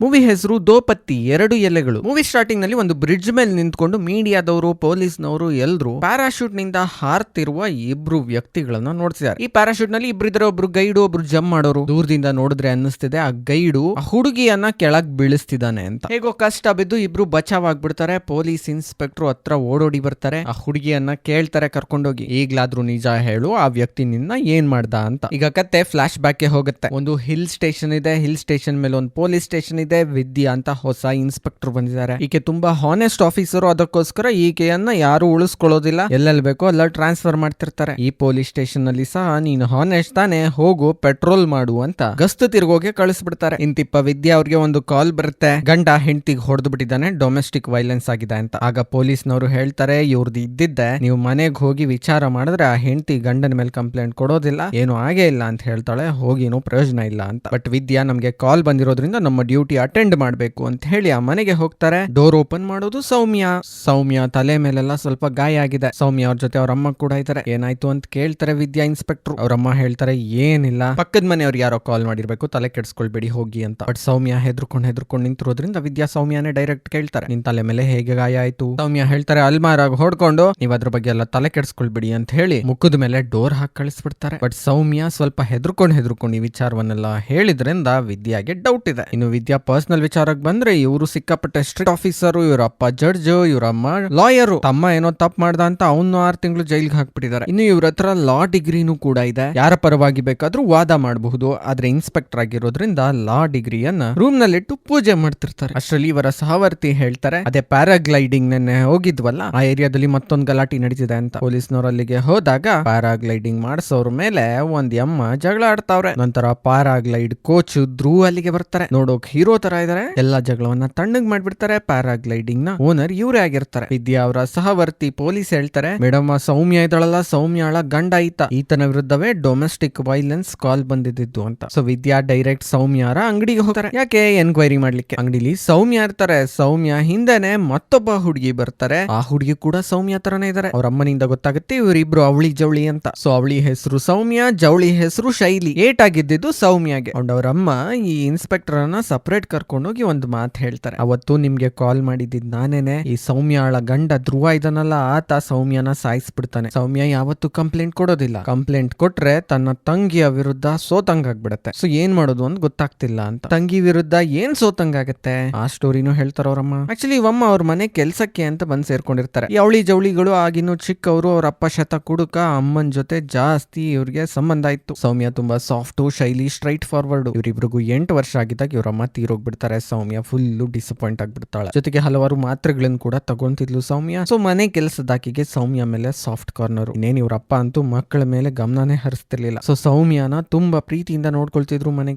Movie ಹೆಸರು ದೋಪತ್ತಿ, ಎರಡು ಎಲೆಗಳು. ಮೂವಿ ಸ್ಟಾರ್ಟಿಂಗ್ನಲ್ಲಿ ಒಂದು ಬ್ರಿಡ್ಜ್ ಮೇಲೆ ನಿಂತ್ಕೊಂಡು ಮೀಡಿಯಾದವರು, ಪೊಲೀಸ್ನವರು ಎಲ್ಲರೂ ಪ್ಯಾರಾಶೂಟ್ನಿಂದ ಹಾರ್ತಿರುವ ಇಬ್ರು ವ್ಯಕ್ತಿಗಳನ್ನ ನೋಡ್ತಿದ್ದಾರೆ. ಈ ಪ್ಯಾರಾಶೂಟ್ನಲ್ಲಿ ಇಬ್ರಿದ್ರೆ ಒಬ್ರು ಗೈಡ್, ಒಬ್ರು ಜಂಪ್ ಮಾಡೋರು. ದೂರದಿಂದ ನೋಡಿದ್ರೆ ಅನ್ನಿಸ್ತಿದೆ, ಆ ಗೈಡು ಆ ಹುಡುಗಿಯನ್ನ ಕೆಳಗ್ ಬೀಳಿಸ್ತಿದ್ದಾನೆ ಅಂತ. ಹೇಗೋ ಕಷ್ಟ ಬಿದ್ದು ಇಬ್ರು ಬಚಾವ್ ಆಗ್ಬಿಡ್ತಾರೆ ಪೊಲೀಸ್ ಇನ್ಸ್ಪೆಕ್ಟರ್ ಹತ್ರ ಓಡೋಡಿ ಬರ್ತಾರೆ. ಆ ಹುಡುಗಿಯನ್ನ ಕೇಳ್ತಾರೆ ಕರ್ಕೊಂಡೋಗಿ. ಈಗ್ಲಾದ್ರೂ ನಿಜ ಹೇಳು, ಆ ವ್ಯಕ್ತಿ ನಿನ್ನ ಏನ್ ಮಾಡ್ದ? ಅಂತ. ಈಗ ಕತ್ತೆ ಫ್ಲಾಶ್ ಬ್ಯಾಕ್ ಹೋಗುತ್ತೆ. ಒಂದು ಹಿಲ್ ಸ್ಟೇಷನ್ ಇದೆ, ಹಿಲ್ ಸ್ಟೇಷನ್ ಮೇಲೆ ಒಂದು ಪೊಲೀಸ್ ಸ್ಟೇಷನ್ ವಿದ್ಯಾ ಅಂತ ಹೊಸ ಇನ್ಸ್ಪೆಕ್ಟರ್ ಬಂದಿದ್ದಾರೆ. ಈಕೆ ತುಂಬಾ ಹಾನೆಸ್ಟ್ ಆಫೀಸರ್ ಅದಕ್ಕೋಸ್ಕರ ಈಕೆಯನ್ನ ಯಾರು ಉಳಿಸ್ಕೊಳ್ಳೋದಿಲ್ಲ. ಎಲ್ಲೆಲ್ಲಿ ಬೇಕೋ ಅಲ್ಲ ಟ್ರಾನ್ಸ್ಫರ್ ಮಾಡ್ತಿರ್ತಾರೆ. ಈ ಪೊಲೀಸ್ ಸ್ಟೇಷನ್ನಲ್ಲಿ ಸಹ ನೀನು ಹಾನೆಸ್ಟ್ ತಾನೆ, ಹೋಗು ಪೆಟ್ರೋಲ್ ಮಾಡು ಅಂತ ಗಸ್ತು ತಿರುಗೋಗೆ ಕಳಿಸ್ಬಿಡ್ತಾರೆ. ಇಂತಿಪ್ಪ ವಿದ್ಯಾ ಅವ್ರಿಗೆ ಒಂದು ಕಾಲ್ ಬರುತ್ತೆ. ಗಂಡ ಹೆಂಡತಿಗೆ ಹೊಡೆದು ಬಿಟ್ಟಿದ್ದಾನೆ ಡೊಮೆಸ್ಟಿಕ್ ವೈಲೆನ್ಸ್ ಆಗಿದೆ ಅಂತ. ಆಗ ಪೊಲೀಸ್ನವರು ಹೇಳ್ತಾರೆ ಇವ್ರದ್ದು ಇದ್ದಿದ್ದೆ, ನೀವು ಮನೆಗೆ ಹೋಗಿ ವಿಚಾರ ಮಾಡಿದ್ರೆ ಆ ಹೆಂಡತಿ ಗಂಡನ ಮೇಲೆ ಕಂಪ್ಲೇಂಟ್ ಕೊಡೋದಿಲ್ಲ. ಏನು ಆಗೇ ಇಲ್ಲ ಅಂತ ಹೇಳ್ತಾಳೆ, ಹೋಗಿನೂ ಪ್ರಯೋಜನ ಇಲ್ಲ ಅಂತ. ಬಟ್ ವಿದ್ಯಾ ನಮ್ಗೆ ಕಾಲ್ ಬಂದಿರೋದ್ರಿಂದ ನಮ್ಮ ಡ್ಯೂಟಿ ಅಟೆಂಡ್ ಮಾಡಬೇಕು ಅಂತ ಹೇಳಿ ಆ ಮನೆಗೆ ಹೋಗ್ತಾರೆ. ಡೋರ್ ಓಪನ್ ಮಾಡೋದು ಸೌಮ್ಯ. ಸೌಮ್ಯ ತಲೆ ಮೇಲೆಲ್ಲ ಸ್ವಲ್ಪ ಗಾಯ ಆಗಿದೆ. ಸೌಮ್ಯ ಅವ್ರ ಜೊತೆ ಅವ್ರ ಅಮ್ಮ ಕೂಡ ಇದ್ದಾರೆ. ಏನಾಯ್ತು ಅಂತ ಕೇಳ್ತಾರೆ ವಿದ್ಯಾ ಇನ್ಸ್ಪೆಕ್ಟರ್ ಅವ್ರ ಅಮ್ಮ ಹೇಳ್ತಾರೆ, ಏನಿಲ್ಲ. ಪಕ್ಕದ ಮನೆಯವ್ರು ಯಾರೋ ಕಾಲ್ ಮಾಡಿರ್ಬೇಕು. ತಲೆ ಕೆಡ್ಸ್ಕೊಳ್ಬೇಡಿ, ಹೋಗಿ ಅಂತ. ಬಟ್ ಸೌಮ್ಯ ಹೆದರ್ಕೊಂಡು ಹೆದರ್ಕೊಂಡು ನಿಂತಿರೋದ್ರಿಂದ ವಿದ್ಯಾ ಸೌಮ್ಯನೇ ಡೈರೆಕ್ಟ್ ಕೇಳ್ತಾರೆ. ನಿನ್ ತಲೆ ಮೇಲೆ ಹೇಗೆ ಗಾಯ ಆಯ್ತು? ಸೌಮ್ಯ ಹೇಳ್ತಾರೆ, ಅಲ್ಮಾರಾಗ ಹೊಡ್ಕೊಂಡು ನೀವ್ ಅದ್ರ ಬಗ್ಗೆ ಎಲ್ಲ ತಲೆ ಕೆಡ್ಸ್ಕೊಳ್ಬೇಡಿ ಅಂತ ಹೇಳಿ ಮುಖದ ಮೇಲೆ ಡೋರ್ ಹಾಕಿ ಕಳಿಸ್ಬಿಡ್ತಾರೆ. ಬಟ್ ಸೌಮ್ಯ ಸ್ವಲ್ಪ ಹೆದರ್ಕೊಂಡು ಹೆದರ್ಕೊಂಡು ಈ ವಿಚಾರವನ್ನೆಲ್ಲ ಹೇಳಿದ್ರಿಂದ ವಿದ್ಯಾಗೆ ಡೌಟ್ ಇದೆ. ಇನ್ನು ವಿದ್ಯಾ ಪರ್ಸನಲ್ ವಿಚಾರಕ್ಕೆ ಬಂದ್ರೆ, ಇವರು ಸಿಕ್ಕಾಪಟ್ಟೆ ಸ್ಟ್ರಿಕ್ಟ್ ಆಫೀಸರ್ ಇವರ ಅಪ್ಪ ಜಡ್ಜ್ ಇವರಮ್ಮ ಲಾಯರ್ ತಮ್ಮ ಏನೋ ತಪ್ಪು ಮಾಡ್ದ ಅಂತ ಅವನು ಆರು ತಿಂಗಳು ಜೈಲ್ಗೆ ಹಾಕ್ಬಿಟ್ಟಿದ್ದಾರೆ. ಇನ್ನು ಇವ್ರ ಹತ್ರ ಲಾ ಡಿಗ್ರಿನೂ ಕೂಡ ಇದೆ. ಯಾರ ಪರವಾಗಿ ಬೇಕಾದ್ರೂ ವಾದ ಮಾಡಬಹುದು. ಆದ್ರೆ ಇನ್ಸ್ಪೆಕ್ಟರ್ ಆಗಿರೋದ್ರಿಂದ ಲಾ ಡಿಗ್ರಿಯನ್ನ ರೂಮ್ ನಲ್ಲಿಟ್ಟು ಪೂಜೆ ಮಾಡ್ತಿರ್ತಾರೆ. ಅಷ್ಟರಲ್ಲಿ ಇವರ ಸಹವರ್ತಿ ಹೇಳ್ತಾರೆ, ಅದೇ ಪ್ಯಾರಾಗ್ಲೈಡಿಂಗ್ ನೆನ್ನೆ ಹೋಗಿದ್ವಲ್ಲ? ಆ ಏರಿಯಾದಲ್ಲಿ ಮತ್ತೊಂದು ಗಲಾಟಿ ನಡೀತಿದೆ ಅಂತ. ಪೊಲೀಸ್ನವರು ಅಲ್ಲಿಗೆ ಹೋದಾಗ ಪ್ಯಾರಾಗ್ಲೈಡಿಂಗ್ ಮಾಡಿಸೋರ್ ಮೇಲೆ ಒಂದ್ ಎಮ್ಮ ಜಗಳ ಆಡ್ತಾವ್ರೆ ನಂತರ ಪ್ಯಾರಾಗ್ಲೈಡ್ ಕೋಚ್ ಧ್ರುವ ಅಲ್ಲಿಗೆ ಬರ್ತಾರೆ. ನೋಡೋಕ್ ಹೀರೋ ತರ ಇದಾರೆ. ಎಲ್ಲಾ ಜಗಳವನ್ನ ತಣ್ಣಗ್ ಮಾಡ್ಬಿಡ್ತಾರೆ ಪ್ಯಾರಾಗ್ಲೈಡಿಂಗ್ನ ಓನರ್ ಇವರೇ ಆಗಿರ್ತಾರೆ. ವಿದ್ಯಾ ಅವರ ಸಹವರ್ತಿ ಪೊಲೀಸ್ ಹೇಳ್ತಾರೆ, ಮೇಡಮ್ ಸೌಮ್ಯ ಇದ್ದಾಳಲ್ಲ, ಸೌಮ್ಯಾಳ ಗಂಡ ಐತ ಈತನ ವಿರುದ್ಧವೇ ಡೊಮೆಸ್ಟಿಕ್ ವೈಲೆನ್ಸ್ ಕಾಲ್ ಬಂದಿದ್ದು ಅಂತ. ಸೊ ವಿದ್ಯಾ ಡೈರೆಕ್ಟ್ ಸೌಮ್ಯಾರ ಅಂಗಡಿಗೆ ಹೋಗ್ತಾರೆ. ಯಾಕೆ ಎನ್ಕ್ವೈರಿ ಮಾಡ್ಲಿಕ್ಕೆ? ಅಂಗಡಿಲಿ ಸೌಮ್ಯ ಇರ್ತಾರೆ. ಸೌಮ್ಯ ಹಿಂದೆನೆ ಮತ್ತೊಬ್ಬ ಹುಡುಗಿ ಬರ್ತಾರೆ. ಆ ಹುಡುಗಿ ಕೂಡ ಸೌಮ್ಯ ತರನೇ ಇದಾರೆ. ಅವ್ರ ಅಮ್ಮನಿಂದ ಗೊತ್ತಾಗುತ್ತೆ ಇವರಿಬ್ರು ಅವಳಿ ಜವಳಿ ಅಂತ. ಸೊ ಅವಳಿ ಹೆಸರು ಸೌಮ್ಯ, ಜವಳಿ ಹೆಸರು ಶೈಲಿ. ಏಟ್ ಆಗಿದ್ದು ಸೌಮ್ಯಗೆ. ಅಂಡ್ ಅವ್ರ ಅಮ್ಮ ಈ ಇನ್ಸ್ಪೆಕ್ಟರ್ ಅನ್ನ ಸಪರೇಟ್ ಕರ್ಕೊಂಡೋಗಿ ಒಂದು ಮಾತು ಹೇಳ್ತಾರೆ. ಅವತ್ತು ನಿಮ್ಗೆ ಕಾಲ್ ಮಾಡಿದಿದ್ ನಾನೇನೆ. ಈ ಸೌಮ್ಯಾಳ ಗಂಡ ಧ್ರುವ ಇದನ್ನಲ್ಲ ಆತ ಸೌಮ್ಯನ ಸಾಯಿಸ್ಬಿಡ್ತಾನೆ. ಸೌಮ್ಯ ಯಾವತ್ತು ಕಂಪ್ಲೇಂಟ್ ಕೊಡೋದಿಲ್ಲ. ಕಂಪ್ಲೇಂಟ್ ಕೊಟ್ರೆ ತನ್ನ ತಂಗಿಯ ವಿರುದ್ಧ ಸೋತಂಗಾಗ್ಬಿಡತ್ತೆ. ಸೊ ಏನ್ ಮಾಡೋದು ಅಂತ ಗೊತ್ತಾಗ್ತಿಲ್ಲ ಅಂತ. ತಂಗಿ ವಿರುದ್ಧ ಏನ್ ಸೋತಂಗಾಗತ್ತೆ? ಆ ಸ್ಟೋರಿನೂ ಹೇಳ್ತಾರ ಅವ್ರಮ್ಮ ಆಕ್ಚುಲಿ ಇವಮ್ಮ ಅವ್ರ ಮನೆ ಕೆಲ್ಸಕ್ಕೆ ಅಂತ ಬಂದ್ ಸೇರ್ಕೊಂಡಿರ್ತಾರೆ. ಅವಳಿ ಜವಳಿಗಳು, ಆಗಿನೂ ಚಿಕ್ಕವರು, ಅವ್ರ ಅಪ್ಪ ಶತ ಕುಡುಕ, ಅಮ್ಮನ್ ಜೊತೆ ಜಾಸ್ತಿ ಇವ್ರಿಗೆ ಸಂಬಂಧ ಇತ್ತು. ಸೌಮ್ಯ ತುಂಬಾ ಸಾಫ್ಟ್ ಶೈಲಿ ಸ್ಟ್ರೈಟ್ ಫಾರ್ವರ್ಡ್ ಇವರಿಬ್ರಿಗೂ ಎಂಟು ವರ್ಷ ಆಗಿದ್ದಾಗ ಇವ್ರ ಅಮ್ಮ ತೀರೋಗ್ಬಿಡ್ತಾರೆ ಸೌಮ್ಯ ಫುಲ್ಲು ಡಿಸಪಾಯಿಂಟ್ ಆಗ್ಬಿಡ್ತಾಳೆ. ಜೊತೆಗೆ ಹಲವಾರು ಮಾತ್ರೆಗಳನ್ನು ಕೂಡ ತಗೊಂತಿದ್ಲು ಸೌಮ್ಯ. ಸೊ ಮನೆ ಕೆಲಸದಾಕಿಗೆ ಸೌಮ್ಯ ಮೇಲೆ ಸಾಫ್ಟ್ ಕಾರ್ನರ್ ಇನ್ನೇನ್ ಇವ್ರ ಅಪ್ಪ ಅಂತೂ ಮಕ್ಕಳ ಮೇಲೆ ಗಮನನೇ ಹರಿಸ್ತಿರ್ಲಿಲ್ಲ. ಸೊ ಸೌಮ್ಯನ ತುಂಬಾ ಪ್ರೀತಿಯಿಂದ ನೋಡ್ಕೊಳ್ತಿದ್ರು ಮನೆ